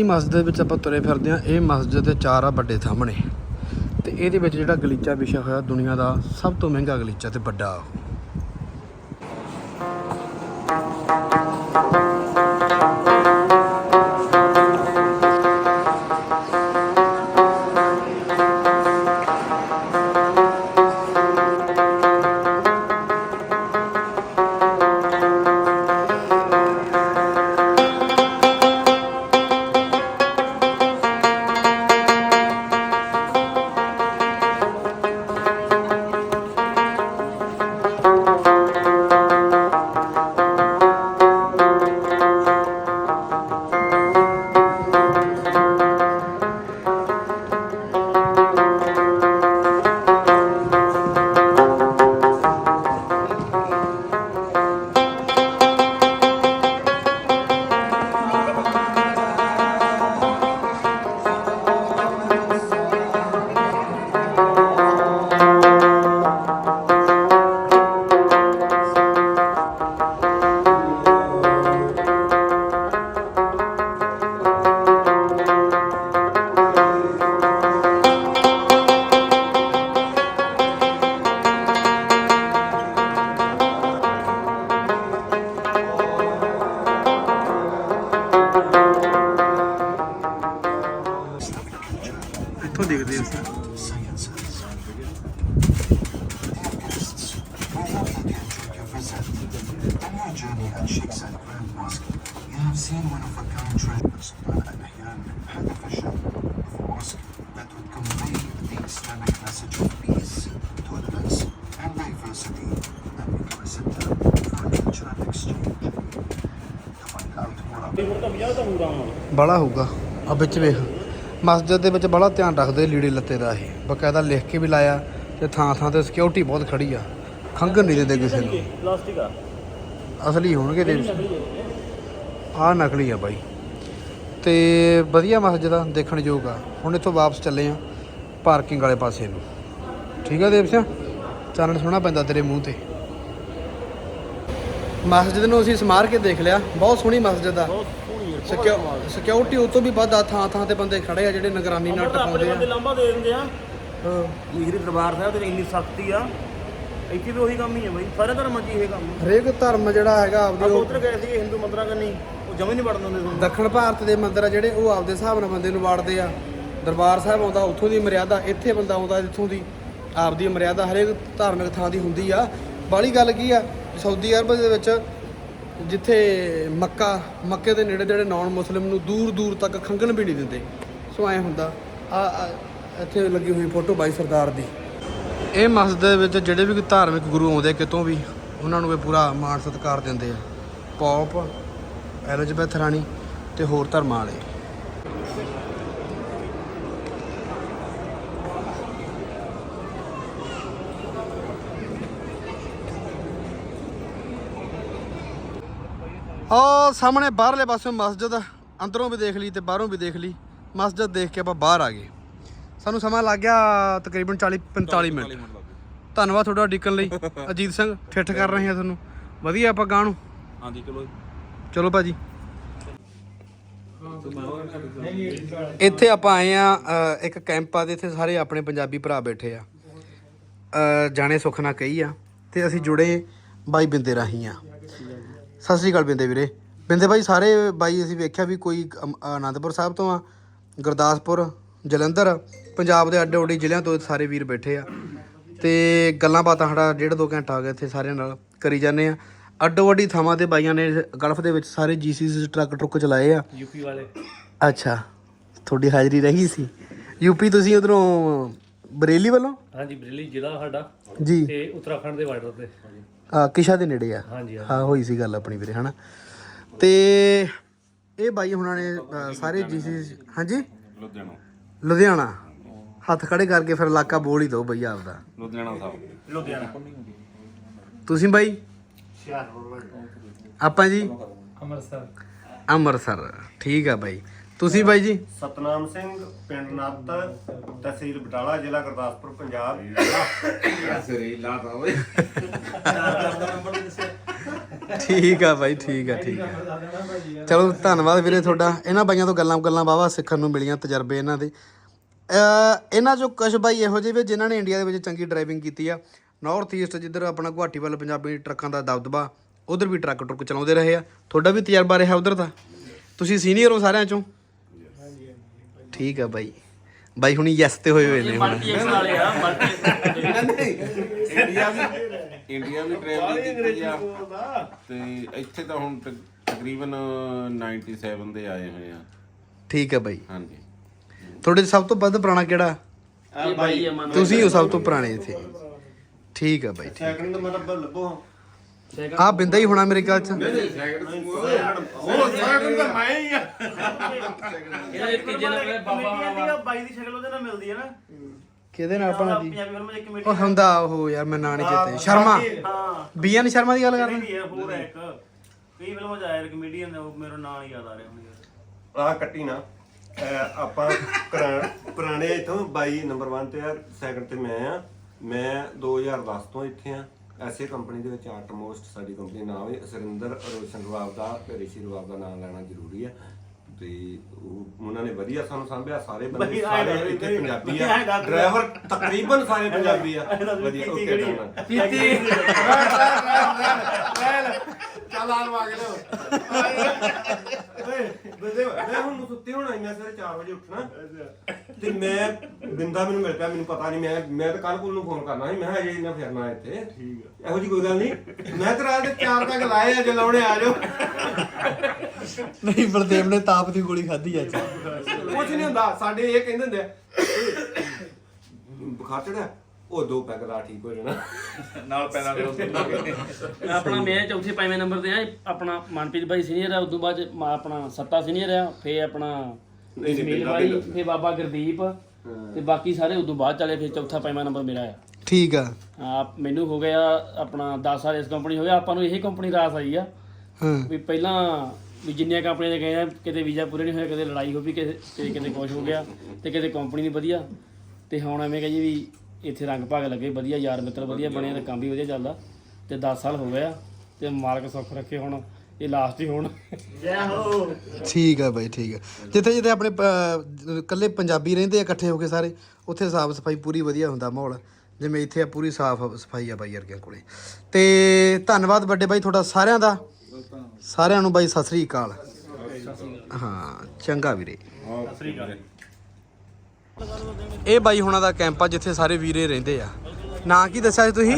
ਮਸਜਿਦ ਦੇ ਵਿੱਚ ਆਪਾਂ ਤੁਰੇ ਫਿਰਦੇ ਆ ਇਹ ਮਸਜਿਦ ਦੇ ਚਾਰ ਆ ਵੱਡੇ ਸਾਹਮਣੇ। ਤੇ ਇਹਦੇ ਵਿੱਚ ਜਿਹੜਾ ਗਲੀਚਾ ਵਿਛਿਆ ਹੋਇਆ ਦੁਨੀਆ ਦਾ ਸਭ ਤੋਂ ਮਹਿੰਗਾ ਗਲੀਚਾ ਤੇ ਵੱਡਾ। ਵਿੱਚ ਵੇਖ। ਮਸਜਿਦ ਦੇ ਵਿੱਚ ਬੜਾ ਧਿਆਨ ਰੱਖਦੇ ਲੀੜੇ ਲੱਤੇ ਦਾ ਇਹ। ਬਕਾਇਦਾ ਲਿਖ ਕੇ ਵੀ ਲਾਇਆ ਤੇ ਥਾਂ ਥਾਂ ਤੇ ਸਿਕਿਉਰਿਟੀ ਬਹੁਤ ਖੜੀ ਆ। ਖੰਗਣ ਨਹੀਂ ਦਿੰਦੇ ਕਿਸੇ ਨੂੰ। ਪਲਾਸਟਿਕ ਆ। ਅਸਲੀ ਹੋਣਗੇ ਦੇ ਆ ਨਕਲੀ ਆ ਬਾਈ। ਤੇ ਵਧੀਆ ਮਸਜਿਦ ਆ ਦੇਖਣ ਯੋਗ ਆ। ਹੁਣ ਇੱਥੋਂ ਵਾਪਸ ਚੱਲੇ ਆ ਪਾਰਕਿੰਗ ਵਾਲੇ ਪਾਸੇ ਨੂੰ। ਠੀਕ ਆ ਦੇਵ ਸਿੰਘ? ਚਾਨਣ ਸੋਹਣਾ ਪੈਂਦਾ ਤੇਰੇ ਮੂੰਹ ਤੇ। ਮਸਜਿਦ ਨੂੰ ਅਸੀਂ ਸਮਾਰ ਕੇ ਦੇਖ ਲਿਆ। ਬਹੁਤ ਸੋਹਣੀ ਮਸਜਿਦ ਆ। ਸਿਕਿਉਰਿਟੀ ਉਹ ਤੋਂ ਵੀ ਵੱਧ ਆ ਥਾਂ ਥਾਂ ਤੇ ਬੰਦੇ ਖੜੇ ਆ ਜਿਹੜੇ ਨਿਗਰਾਨੀ ਨਾਲ ਟਪਾਉਂਦੇ ਆ। ਲੰਬਾ ਦੇ ਦਿੰਦੇ ਆ। ਹਾਂ। ਲੀਗਰੀ ਦਰਬਾਰ ਸਾਹਿਬ ਤੇ ਇੰਨੀ ਸਖਤੀ ਆ। ਇੱਥੇ ਵੀ ਉਹੀ ਕੰਮ ਹੀ ਹੈ ਬਾਈ ਸਾਰੇ ਧਰਮਾਂ 'ਚ ਇਹ ਕੰਮ ਹਰੇਕ ਧਰਮ ਜਿਹੜਾ ਹੈਗਾ ਆਪਾਂ ਆਪਦੇ ਉਧਰ ਗਏ ਸੀ ਹਿੰਦੂ ਮੰਦਰਾਂ ਕੰਨੀ ਉਹ ਜਮੇ ਨਹੀਂ ਵੜਨ ਦਿੰਦੇ ਤੁਹਾਨੂੰ। ਦੱਖਣ ਭਾਰਤ ਦੇ ਮੰਦਿਰ ਆ ਜਿਹੜੇ ਉਹ ਆਪਦੇ ਹਿਸਾਬ ਨਾਲ ਬੰਦੇ ਨੂੰ ਵਾੜਦੇ ਆ। ਦਰਬਾਰ ਸਾਹਿਬ ਆਉਂਦਾ ਉੱਥੋਂ ਦੀ ਮਰਿਆਦਾ ਇੱਥੇ ਬੰਦਾ ਆਉਂਦਾ ਇੱਥੋਂ ਦੀ ਆਪਦੀ ਮਰਿਆਦਾ ਹਰੇਕ ਧਾਰਮਿਕ ਥਾਂ ਦੀ ਹੁੰਦੀ ਆ। ਬਾਲੀ ਗੱਲ ਕੀ ਆ ਸਾਊਦੀ ਅਰਬ ਦੇ ਵਿੱਚ ਜਿੱਥੇ ਮੱਕਾ, ਮੱਕੇ ਦੇ ਨੇੜੇ ਜਿਹੜੇ ਨਾਨ ਮੁਸਲਿਮ ਨੂੰ ਦੂਰ ਦੂਰ ਤੱਕ ਖੰਗਣ ਵੀ ਨਹੀਂ ਦਿੰਦੇ। ਸੋ ਐ ਹੁੰਦਾ। ਆ ਇੱਥੇ ਲੱਗੀ ਹੋਈ ਫੋਟੋ ਬਾਈ ਸਰਦਾਰ ਦੀ। ਇਹ ਮਸਜਿਦ ਦੇ ਵਿੱਚ ਜਿਹੜੇ ਵੀ ਧਾਰਮਿਕ ਗੁਰੂ ਆਉਂਦੇ ਕਿਤੋਂ ਵੀ, ਉਹਨਾਂ ਨੂੰ ਇਹ ਪੂਰਾ ਮਾਣ ਸਤਿਕਾਰ ਦਿੰਦੇ ਆ। ਪੌਪ, ਐਲਿਜ਼ਬੈਥ ਰਾਣੀ ਤੇ ਹੋਰ ਧਰਮਾਂ ਵਾਲੇ। ਆ ਸਾਹਮਣੇ ਬਾਹਰਲੇ ਪਾਸੇ ਮਸਜਿਦ। ਅੰਦਰੋਂ ਵੀ ਦੇਖ ਲਈ ਤੇ ਬਾਹਰੋਂ ਵੀ ਦੇਖ ਲਈ। ਮਸਜਿਦ ਦੇਖ ਕੇ ਆਪਾਂ ਬਾਹਰ ਆ ਗਏ। ਸਾਨੂੰ ਸਮਾਂ ਲੱਗ ਗਿਆ ਤਕਰੀਬਨ 40 45 ਮਿੰਟ। ਧੰਨਵਾਦ ਤੁਹਾਡਾ ਡਿੱਕਣ ਲਈ। ਅਜੀਤ ਸਿੰਘ ਠਿੱਠ ਕਰ ਰਹੇ ਹਾਂ ਤੁਹਾਨੂੰ। ਵਧੀਆ ਆਪਾਂ ਗਾਂ ਨੂੰ। ਹਾਂਜੀ ਚਲੋ ਚਲੋ ਭਾਜੀ। ਇੱਥੇ ਆਪਾਂ ਆਏ ਆ ਇੱਕ ਕੈਂਪ ਆ ਤੇ ਇੱਥੇ ਸਾਰੇ ਆਪਣੇ ਪੰਜਾਬੀ ਭਰਾ ਬੈਠੇ ਆ। ਜਾਣੇ ਸੁੱਖ ਨਾ ਕਹੀ ਆ ਤੇ ਅਸੀਂ ਜੁੜੇ ਬਾਈ ਬਿੰਦੇ ਰਾਹੀਂ ਆ। ਸਤਿ ਸ੍ਰੀ ਅਕਾਲ ਬਿੰਦੇ ਵੀਰੇ। ਬਿੰਦੇ ਬਾਈ ਸਾਰੇ ਬਾਈ ਅਸੀਂ ਵੇਖਿਆ ਵੀ ਕੋਈ ਅਮ- ਆਨੰਦਪੁਰ ਸਾਹਿਬ ਤੋਂ ਆ ਗੁਰਦਾਸਪੁਰ ਜਲੰਧਰ ਪੰਜਾਬ ਦੇ ਅੱਡੇ ਅੱਡੇ ਜ਼ਿਲ੍ਹਿਆਂ ਤੋਂ ਸਾਰੇ ਵੀਰ ਬੈਠੇ ਆ। ਤੇ ਗੱਲਾਂ ਬਾਤਾਂ ਸਾਡਾ ਡੇਢ ਦੋ ਘੰਟਾ ਹੋ ਗਿਆ ਇੱਥੇ ਸਾਰਿਆਂ ਨਾਲ ਕਰੀ ਜਾਂਦੇ ਆ। ਅੱਡੋ ਅੱਡੀ ਥਾਵਾਂ ਤੇ ਬਾਈਆਂ ਨੇ ਗਲਫ ਦੇ ਵਿੱਚ ਸਾਰੇ ਜੀਸੀਸੀ ਟਰੱਕ ਟਰੁੱਕ ਚਲਾਏ ਆ। ਯੂਪੀ ਵਾਲੇ। ਅੱਛਾ ਤੁਹਾਡੀ ਹਾਜ਼ਰੀ ਰਹੀ ਸੀ। ਯੂਪੀ ਤੁਸੀਂ ਉਧਰੋਂ ਬਰੇਲੀ ਵੱਲੋਂ? ਹਾਂਜੀ ਬਰੇਲੀ ਜ਼ਿਲ੍ਹਾ ਸਾਡਾ। ਜੀ। ਤੇ ਉੱਤਰਾਖੰਡ ਦੇ ਬਾਰਡਰ ਤੇ। ਆ ਕਿਸ਼ਾ ਦੇ ਨੇੜੇ ਆ। ਹਾਂਜੀ ਹਾਂ ਹੋਈ ਸੀ ਗੱਲ ਆਪਣੀ ਵੀਰੇ ਹਨਾ। ਤੇ ਇਹ ਬਾਈ ਹੁਣਾਂ ਨੇ ਅ, ਸਾਰੇ ਜੀਸੀ ਹਾਂਜੀ? ਲੁਧਿਆਣਾ। ਲੁਧਿਆਣਾ। ਹੱਥ ਖੜੇ ਕਰਕੇ ਫਿਰ ਇਲਾਕਾ ਬੋਲ ਹੀ ਦੋ ਬਈ ਆਪਦਾ। ਲੁਧਿਆਣਾ ਸਾਹਿਬ। ਲੁਧਿਆਣਾ। ਤੁਸੀਂ ਬਾਈ? ਆਪਾਂ ਜੀ? ਅੰਮ੍ਰਿਤਸਰ। ਅੰਮ੍ਰਿਤਸਰ। ਠੀਕ ਆ ਬਾਈ। ਤੁਸੀਂ ਬਾਈ ਜੀ? ਸਤਨਾਮ ਸਿੰਘ ਪਿੰਡ ਨੱਤ ਤਹਿਸੀਲ ਬਟਾਲਾ ਜ਼ਿਲ੍ਹਾ ਗੁਰਦਾਸਪੁਰ ਪੰਜਾਬ। ਠੀਕ ਆ ਬਾਈ ਠੀਕ ਆ ਠੀਕ ਆ। ਚਲੋ ਧੰਨਵਾਦ ਵੀਰੇ ਤੁਹਾਡਾ। ਇਹਨਾਂ ਬਾਈਆਂ ਤੋਂ ਗੱਲਾਂ ਗੱਲਾਂ ਵਾਹਵਾ ਸਿੱਖਣ ਨੂੰ ਮਿਲੀਆਂ ਤਜਰਬੇ ਇਹਨਾਂ ਦੇ। ਅ ਇਹਨਾਂ ਚੋਂ ਕੁਝ ਬਾਈ ਇਹੋ ਜਿਹੇ ਵੀ ਜਿਨ੍ਹਾਂ ਨੇ ਇੰਡੀਆ ਦੇ ਵਿੱਚ ਚੰਗੀ ਡਰਾਈਵਿੰਗ ਕੀਤੀ ਆ। ਨਾਰਥ ਈਸਟ ਜਿੱਧਰ ਆਪਣਾ ਗੁਹਾਟੀ ਵੱਲ ਪੰਜਾਬੀ ਟਰੱਕਾਂ ਦਾ ਦਬਦਬਾ ਉਧਰ ਵੀ ਟਰੱਕ ਟਰੁੱਕ ਚਲਾਉਂਦੇ ਰਹੇ ਆ। ਤੁਹਾਡਾ ਵੀ ਤਜਰਬਾ ਰਿਹਾ ਉਧਰ ਦਾ? ਤੁਸੀਂ ਸੀਨੀਅਰ ਹੋ ਸਾਰਿਆਂ ਚੋਂ? ਠੀਕ ਆ ਬਾਈ। ਬਾਈ ਹੁਣੀ ਯੈਸ ਤੇ ਹੋਏ ਹੋਏ ਨੇ ਹੁਣ। ਵਾਲੇ ਆ ਮਲਟੀ ਇੰਡੀਆ ਵੀ ਇੰਡੀਆ ਵੀ ਟ੍ਰੇਨ ਦੀ ਕੀਤੀ ਆ। ਤੇ ਇੱਥੇ ਤਾਂ ਹੁਣ ਤਕ- ਤਕਰੀਬਨ 97 ਦੇ ਆਏ ਹੋਏ ਆ। ਠੀਕ ਆ ਬਾਈ। ਹਾਂਜੀ। ਤੁਹਾਡੇ ਸਭ ਤੋਂ ਵੱਧ ਪੁਰਾਣਾ ਕਿਹੜਾ? ਇਹ ਬਾਈ ਅਮਨ ਤੁਸੀਂ ਹੋ ਸਭ ਤੋਂ ਪੁਰਾਣੇ ਇੱਥੇ। ਠੀਕ ਆ ਬਾਈ ਠੀਕ ਸੈਕਿੰਡ ਨੰਬਰ ਲੱਭੋ। ਆ ਬਿੰਦਾ ਹੀ ਹੋਣਾ ਮੇਰੇ ਖਿਆਲ ਚ। ਉਹ ਸੈਕਿੰਡ ਤਾਂ ਮੈਂ ਹੀ ਆ। ਇਹਨਾਂ ਦੇ ਤੀਜੇ ਨੰਬਰ ਬਾਬਾ ਵਾਲਾ ਬਾਈ ਦੀ ਸ਼ਕਲ ਉਹਦੇ ਨਾਲ ਮਿਲਦੀ ਹੈ ਨਾ। ਕਿਹਦੇ ਨਾਲ ਬਣਾ ਦੀ ਪੰਜਾਬੀ ਫਿਲਮ 'ਚ ਇੱਕ ਕਮੇਟੀ ਉਹ ਹੁੰਦਾ ਉਹ ਯਾਰ ਮੈਂ ਨਾਂ ਨਹੀਂ ਚੇਤੇ। ਸ਼ਰਮਾ। ਹਾਂ। ਬੀਐਨ ਸ਼ਰਮਾ ਦੀ ਗੱਲ ਕਰ ਰਹੇ ਇਹ ਹੋਰ ਹੈ ਇੱਕ। ਕਈ ਫਿਲਮਾਂ 'ਚ ਆਇਆ ਕਮੇਡੀਅਨ ਦਾ ਉਹ ਮੇਰਾ ਨਾਂ ਨਹੀਂ ਯਾਦ ਆ ਰਿਹਾ ਹੁਣ ਆਹ ਕੱਟੀ ਨਾ। ਅਹ ਆਪਾਂ ਪੁਰਾ- ਪੁਰਾਣੇ ਇਥੋਂ 22 ਨੰਬਰ 1 ਤੇ ਆ ਸੈਕੰਡ ਤੇ ਮੈਂ ਆ। ਮੈਂ 2010 ਤੋਂ ਇੱਥੇ ਆ। ਐਸੇ ਕੰਪਨੀ ਦੇ ਵਿੱਚ ਆਟਮੋਸਟ ਸਾਡੀ ਕੰਪਨੀ ਨਾਮ ਹੈ ਸੁਰਿੰਦਰ ਰੋਸ਼ਨ ਰਵਾਬ ਦਾ ਤੇ ਰਿਸ਼ੀ ਰਵਾਬ ਦਾ ਨਾਮ ਲੈਣਾ ਜ਼ਰੂਰੀ ਆ ਤੇ ਉਹ- ਉਹਨਾਂ ਨੇ ਵਧੀਆ ਸਾਨੂੰ ਸੰਭਿਆ ਸਾਰੇ ਬੰਦੇ ਸਾਰੇ ਹੈ, ਇੱਥੇ ਪੰਜਾਬੀ ਹੈ, ਆ। ਡਰਾਈਵਰ ਤਕਰੀਬਨ ਸਾਰੇ ਪੰਜਾਬੀ ਆ। ਵਧੀਆ ਓਕੇ ਕਿਹੜੀ? ਡਨ ਪੀਤੀ ਚੱਲ ਆਲ ਵਾਗ ਲੋ ਬੰਦੇ ਮੈਂ ਹੁਣ ਸੁੱਤੇ ਹੋਣਾ ਮੈਂ ਸਵੇਰੇ 4 ਵਜੇ ਉੱਠਣਾ। ਤੇ ਮੈਂ ਬਿੰਦਾ ਮੈਨੂੰ ਮਿਲ ਪਿਆ ਮੈਨੂੰ ਪਤਾ ਨਹੀਂ ਮੈਂ ਮੈਂ ਤਾਂ ਕੱਲ ਕੋਲ ਨੂੰ ਫੋਨ ਕਰਨਾ ਸੀ ਮੈਂ ਕਿਹਾ ਅਜੇ ਇਹਨਾਂ ਫਿਰਨਾ ਇੱਥੇ। ਠੀਕ ਹੈ ਇਹੋ ਜੀ ਕੋਈ ਗੱਲ ਨਹੀਂ ਮੈਂ ਤਾਂ ਰਾਤ ਦੇ 4 ਤੱਕ ਲਾਏ ਆ ਜੇ ਲਾਉਣੇ ਆ ਜਾਓ। ਨਹੀਂ ਬਲਦੇਵ ਨੇ ਤਾਪ ਦੀ ਗੋਲੀ ਖਾਧੀ ਅੱਜ। ਕੁਝ ਨਹੀਂ ਹੁੰਦਾ ਸਾਡੇ ਇਹ ਕਹਿੰਦੇ ਹੁੰਦੇ ਆ। ਬੁਖਾਰ ਚੜਿਆ? ਉਹ ਦੋ ਪੈਗ ਲਾ ਠੀਕ ਹੋ ਜਾਣਾ। ਨਾਲ ਪੈਣਾ ਦੇ ਉਸ ਆਪਣਾ ਮੈਂ ਚੌਥੇ ਪੰਜਵੇਂ ਨੰਬਰ ਤੇ ਆ ਆਪਣਾ ਮਨਪ੍ਰੀਤ ਬਾਈ ਸੀਨੀਅਰ ਆ ਉਦੋਂ ਬਾਅਦ ਮਾ- ਆਪਣਾ ਸੱਤਾ ਸੀਨੀਅਰ ਆ ਫੇ ਆਪਣਾ ਨਹੀਂ, ਜਮੀਲ ਪਹਿਲਾਂ- ਪਹਿਲਾਂ। ਫੇ ਬਾਬਾ ਗੁਰਦੀਪ ਤੇ ਬਾਕੀ ਸਾਰੇ ਉਦੋਂ ਬਾਅਦ ਚਲੇ ਫੇ ਚੌਥਾ ਪੰਜਵਾਂ ਨੰਬਰ ਮੇਰਾ ਆ। ਠੀਕ ਆ। ਆਪ ਮੈਨੂੰ ਹੋ ਗਿਆ ਆਪਣਾ 10 ਸਾਲ ਇਸ ਕੰਪਨੀ ਹੋ ਗਿਆ ਆਪਾਂ ਨੂੰ ਇਹੀ ਕੰਪਨੀ ਰਾਸ ਆਈ ਆ। ਹਾਂ। ਵੀ ਪਹਿਲਾਂ ਵੀ ਜਿੰਨੀਆਂ ਕੰਪਨੀਆਂ ਦੇ ਗਏ ਆ ਕਿਤੇ ਵੀਜ਼ਾ ਪੂਰੇ ਨਹੀਂ ਹੋਇਆ ਕਦੇ ਲੜਾਈ ਹੋ ਵੀ ਕਿਤੇ ਤੇ ਕਿਤੇ ਕੁਛ ਹੋ ਗਿਆ ਤੇ ਕਿਤੇ ਕੰਪਨੀ ਨਹੀਂ ਵਧੀਆ। ਤੇ ਹੁਣ ਐਵੇਂ ਕਹੀ ਵੀ ਇੱਥੇ ਰੰਗ ਭਾਗ ਲੱਗੇ ਵਧੀਆ ਯਾਰ ਮਿੱਤਰ ਵਧੀਆ ਬਣਿਆ ਤੇ ਕੰਮ ਵੀ ਵਧੀਆ ਚੱਲਦਾ। ਤੇ 10 ਸਾਲ ਹੋ ਗਏ ਆ ਤੇ ਮਾਲਕ ਸੁੱਖ ਰੱਖੇ ਹੁਣ ਇਹ ਲਾਸਟ ਹੀ ਹੁਣ। ਠੀਕ ਆ ਬਾਈ ਠੀਕ ਆ। ਜਿੱਥੇ ਜਿੱਥੇ ਆਪਣੇ ਇਕੱਲੇ ਪੰਜਾਬੀ ਰਹਿੰਦੇ ਆ ਇਕੱਠੇ ਹੋ ਕੇ ਸਾਰੇ ਉੱਥੇ ਸਾਫ਼ ਸਫ਼ਾਈ ਪੂਰੀ ਵਧੀਆ ਹੁੰਦਾ ਮਾਹੌਲ। ਜਿਵੇਂ ਇੱਥੇ ਆ ਪੂਰੀ ਸਾਫ਼ ਸਫ਼ਾਈ ਆ ਬਾਈ ਵਰਗਿਆਂ ਕੋਲੇ। ਤੇ ਧੰਨਵਾਦ ਵੱਡੇ ਬਾਈ ਤੁਹਾਡਾ ਸਾਰਿਆਂ ਦਾ। ਸਾਰਿਆਂ ਨੂੰ ਬਾਈ ਸਤਿ ਸ੍ਰੀ ਅਕਾਲ। ਹਾਂ ਚੰਗਾ ਵੀਰੇ। ਇਹ ਬਾਈ ਹੁਣਾਂ ਦਾ ਕੈਂਪ ਆ ਜਿੱਥੇ ਸਾਰੇ ਵੀਰੇ ਰਹਿੰਦੇ ਆ। ਨਾਂ ਕੀ ਦੱਸਿਆ ਸੀ ਤੁਸੀਂ?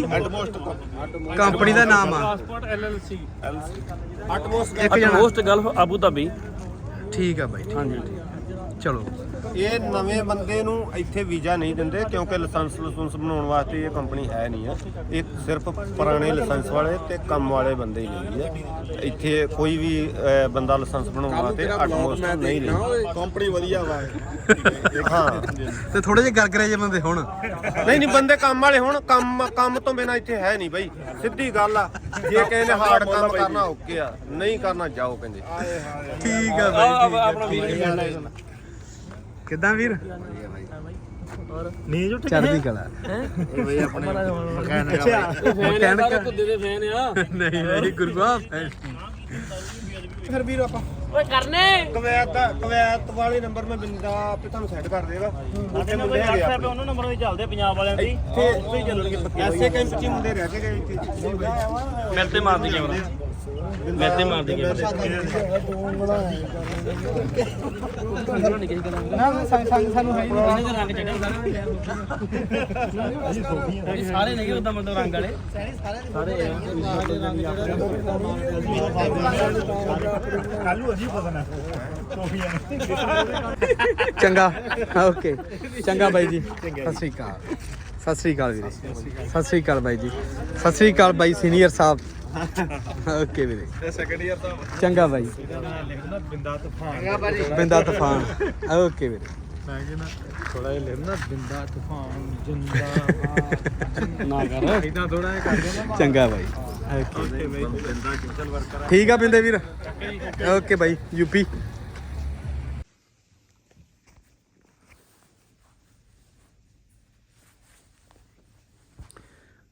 ਕੰਪਨੀ ਦਾ ਨਾਮ ਆ। ਪਾਸਪੋਰਟ ਐਲਐਲਸੀ ਇੱਕ ਜਣਾ। ਮੋਸਟ ਗਲਫ ਆਬੂ ਧਾਬੀ ਠੀਕ ਆ ਬਾਈ ਠੀਕ। ਹਾਂਜੀ। ਚਲੋ। ਇਹ ਨਵੇਂ ਬੰਦੇ ਨੂੰ ਇੱਥੇ ਵੀਜ਼ਾ ਨਹੀਂ ਦਿੰਦੇ ਕਿਉਂਕਿ ਲਾਇਸੈਂਸ ਲਾਇਸੈਂਸ ਬਣਾਉਣ ਵਾਸਤੇ ਇਹ ਕੰਪਨੀ ਹੈ ਨਹੀਂ ਆ। ਇਹ ਸਿਰਫ ਪੁਰਾਣੇ ਲਾਇਸੈਂਸ ਵਾਲੇ ਤੇ ਕੰਮ ਵਾਲੇ ਬੰਦੇ ਹੀ ਲੈਂਦੀ ਆ। ਇੱਥੇ ਕੋਈ ਵੀ ਅਹ, ਬੰਦਾ ਲਾਇਸੈਂਸ ਬਣਾਉਣ ਵਾਸਤੇ ਆਟੋਮੋਸਟ ਨਹੀਂ ਲੈਂਦਾ ਕੰਪਨੀ ਵਧੀਆ ਵਾ। ਹਾਂ। ਤੇ ਥੋੜੇ ਜਿਹੇ ਗਰਗਰੇ ਜਿਹੇ ਬੰਦੇ ਹੁਣ। ਨਹੀਂ ਨਹੀਂ ਬੰਦੇ ਕੰਮ ਵਾਲੇ ਹੁਣ ਕੰਮ ਕੰਮ ਤੋਂ ਬਿਨਾ ਇੱਥੇ ਹੈ ਨਹੀਂ ਬਈ। ਸਿੱਧੀ ਗੱਲ ਆ। ਜੇ ਕਹਿੰਦੇ ਹਾਰਡ ਕੰਮ ਕਰਨਾ ਓਕੇ ਆ। ਨਹੀਂ ਕਰਨਾ ਜਾਓ ਕਹਿੰਦੇ। ਠੀਕ ਆ ਬਾਈ ਠੀਕ ਆ, ਆਪਣਾ ਵੀਰ ਆ। ਕਿੱਦਾਂ ਵੀਰ? ਨੀਂਦ ਉੱਠ ਚੜ੍ਹਦੀ ਕਲਾ। ਇਹ ਬਈ ਆਪਣੇ ਮਕੈਨਿਕ ਆ ਕੁੱਦੇ ਦੇ ਫੈਨ ਆ। ਨਹੀਂ ਨਹੀਂ ਗੁਰੂਆ ਓਏ ਕਰਨੇ? ਕਵੈਤ ਦਾ ਕਵੈਤ ਵਾਲੇ ਨੰਬਰ ਮੈਂ ਬਿੰਦਾ ਆਪੇ ਤੁਹਾਨੂੰ ਸੈਂਡ ਕਰ ਦੇਗਾ। ਉੱਥੇ ਮੁੰਡੇ ਹੈਗੇ ਤੇ ਉਹਨਾਂ ਨੰਬਰਾਂ ਤੇ ਚੱਲਦੇ ਪੰਜਾਬ ਵਾਲਿਆਂ ਦੀ। ਉੱਥੇ ਹੀ ਚੱਲਣਗੇ ਪੱਕੇ ਐਸੇ ਕੈਂਪ ਚ ਹੀ ਮੁੰਡੇ ਰਹਿ ਕੇ ਗਏ ਇੱਥੇ। ਮੇਰੇ ਤੇ ਮਾਰਦੀ ਕੈਮਰਾ। ਮੇਰੇ ਤੇ ਮਾਰਦੀ ਕੈਮਰਾ ਨਾ ਸਾਨੂੰ ਸਾਨੂੰ ਹੈ ਨਹੀਂ। ਰੰਗ ਚੜਿਆ ਸਾਰੇ ਸਾਰੇ ਨਹੀਂ ਉਦਾਂ ਮਤਲਬ ਰੰਗ ਵਾਲੇ। ਕੱਲੂ ਅਜੀ ਪਤਾ ਚੰਗਾ ਓਕੇ। ਚੰਗਾ ਬਾਈ ਜੀ। ਸਤਿ ਸ੍ਰੀ ਅਕਾਲ। ਸਤਿ ਸ੍ਰੀ ਅਕਾਲ ਵੀਰੇ। ਸਤਿ ਸ੍ਰੀ ਅਕਾਲ ਬਾਈ ਜੀ। ਸਤਿ ਸ੍ਰੀ ਅਕਾਲ ਬਾਈ ਸੀਨੀਅਰ ਸਾਹਿਬ। ਓਕੇ ਵੀਰੇ। ਸੈਕੰਡ ਇਅਰ ਦਾ ਚੰਗਾ ਬਾਈ। ਲਿਖਣਾ ਬਿੰਦਾ ਤੂਫਾਨ ਬਿੰਦਾ ਤੂਫਾਨ। ਓਕੇ ਵੀਰੇ। ਮੈਂ ਕਹਿੰਦਾ ਥੋੜਾ ਜਿਹਾ ਲਿਖਣਾ ਬਿੰਦਾ ਤੂਫਾਨ ਜਿੰਦਾ ਨਾ ਕਰ। ਇਦਾਂ ਥੋੜਾ ਜਿਹਾ ਕਰ ਦੇਣਾ। ਚੰਗਾ ਬਾਈ। ਓਕੇ ਠੀਕ ਆ ਬਿੰਦੇ ਵੀਰ। ਓਕੇ ਬਾਈ ਯੂਪੀ।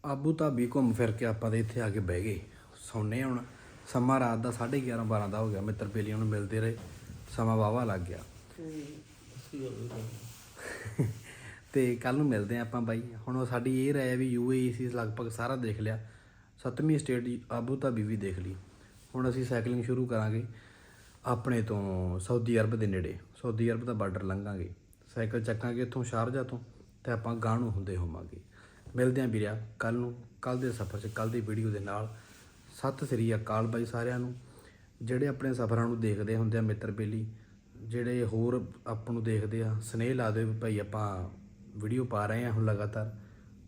ਆਬੂ ਧਾਬੀ ਘੁੰਮ ਫਿਰ ਕੇ ਆਪਾਂ ਤੇ ਇੱਥੇ ਆ ਕੇ ਬਹਿ ਗਏ। ਸੌਣੇ ਹੁਣ। ਸਮਾਂ ਰਾਤ ਦਾ 11:30 12 ਦਾ ਹੋ ਗਿਆ। ਮਿੱਤਰ ਪੇਲੀਆਂ ਨੂੰ ਮਿਲਦੇ ਰਹੇ। ਸਮਾਂ ਵਾਵਾ ਲੱਗ ਗਿਆ। ਤੇ ਕੱਲ ਨੂੰ ਮਿਲਦੇ ਆ ਆਪਾਂ ਬਾਈ। ਹੁਣ ਉਹ ਸਾਡੀ ਇਹ ਰਾਏ ਆ ਵੀ ਯੂਏਈ ਸੀ, ਲਗਭਗ ਸਾਰਾ ਦੇਖ ਲਿਆ। ਸੱਤਵੀਂ ਸਟੇਟ ਆਬੂ ਧਾਬੀ ਵੀ ਦੇਖ ਲਈ। ਹੁਣ ਅਸੀਂ ਸਾਈਕਲਿੰਗ ਸ਼ੁਰੂ ਕਰਾਂਗੇ ਆਪਣੇ ਤੋਂ ਸਾਊਦੀ ਅਰਬ ਦੇ ਨੇੜੇ। ਸਾਊਦੀ ਅਰਬ ਦਾ ਬਾਰਡਰ ਲੰਘਾਂਗੇ। ਸਾਈਕਲ ਚੱਕਾਂਗੇ ਇੱਥੋਂ ਸ਼ਾਰਜਾ ਤੋਂ ਤੇ ਆਪਾਂ ਗਾਂਹ ਹੁੰਦੇ ਹੋਵਾਂਗੇ। ਮਿਲਦੇ ਆਂ ਵੀਰਿਆ ਕੱਲ ਨੂੰ ਕੱਲ ਦੇ ਸਫ਼ਰ 'ਚ ਕੱਲ ਦੀ ਵੀਡੀਓ ਦੇ ਨਾਲ। ਸਤਿ ਸ੍ਰੀ ਅਕਾਲ ਬਾਈ ਸਾਰਿਆਂ ਨੂੰ। ਜਿਹੜੇ ਆਪਣੇ ਸਫ਼ਰਾਂ ਨੂੰ ਦੇਖਦੇ ਹੁੰਦੇ ਆ ਮਿੱਤਰ ਬੇਲੀ, ਜਿਹੜੇ ਹੋਰ ਆਪ ਨੂੰ ਦੇਖਦੇ ਆ, ਸਨੇਹ ਲਾ ਦਿਓ ਵੀ ਭਾਈ ਆਪਾਂ ਵੀਡੀਓ ਪਾ ਰਹੇ ਆ ਹੁਣ ਲਗਾਤਾਰ,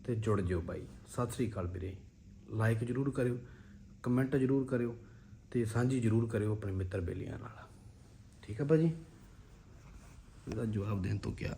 ਤੇ ਜੁੜ ਜਿਓ ਬਾਈ। ਸਤਿ ਸ੍ਰੀ ਅਕਾਲ ਵੀਰੇ। ਲਾਈਕ ਜਰੂਰ ਕਰਿਓ ਕਮੈਂਟ ਜਰੂਰ ਕਰਿਓ, ਤੇ ਸਾਂਝੀ ਜਰੂਰ ਕਰਿਓ ਆਪਣੇ ਮਿੱਤਰ ਬੇਲੀਆਂ ਨਾਲ। ਠੀਕ ਆ ਭਾਜੀ? ਇਹਦਾ ਜਵਾਬ ਦੇਣ ਤੋਂ ਕਿਆ?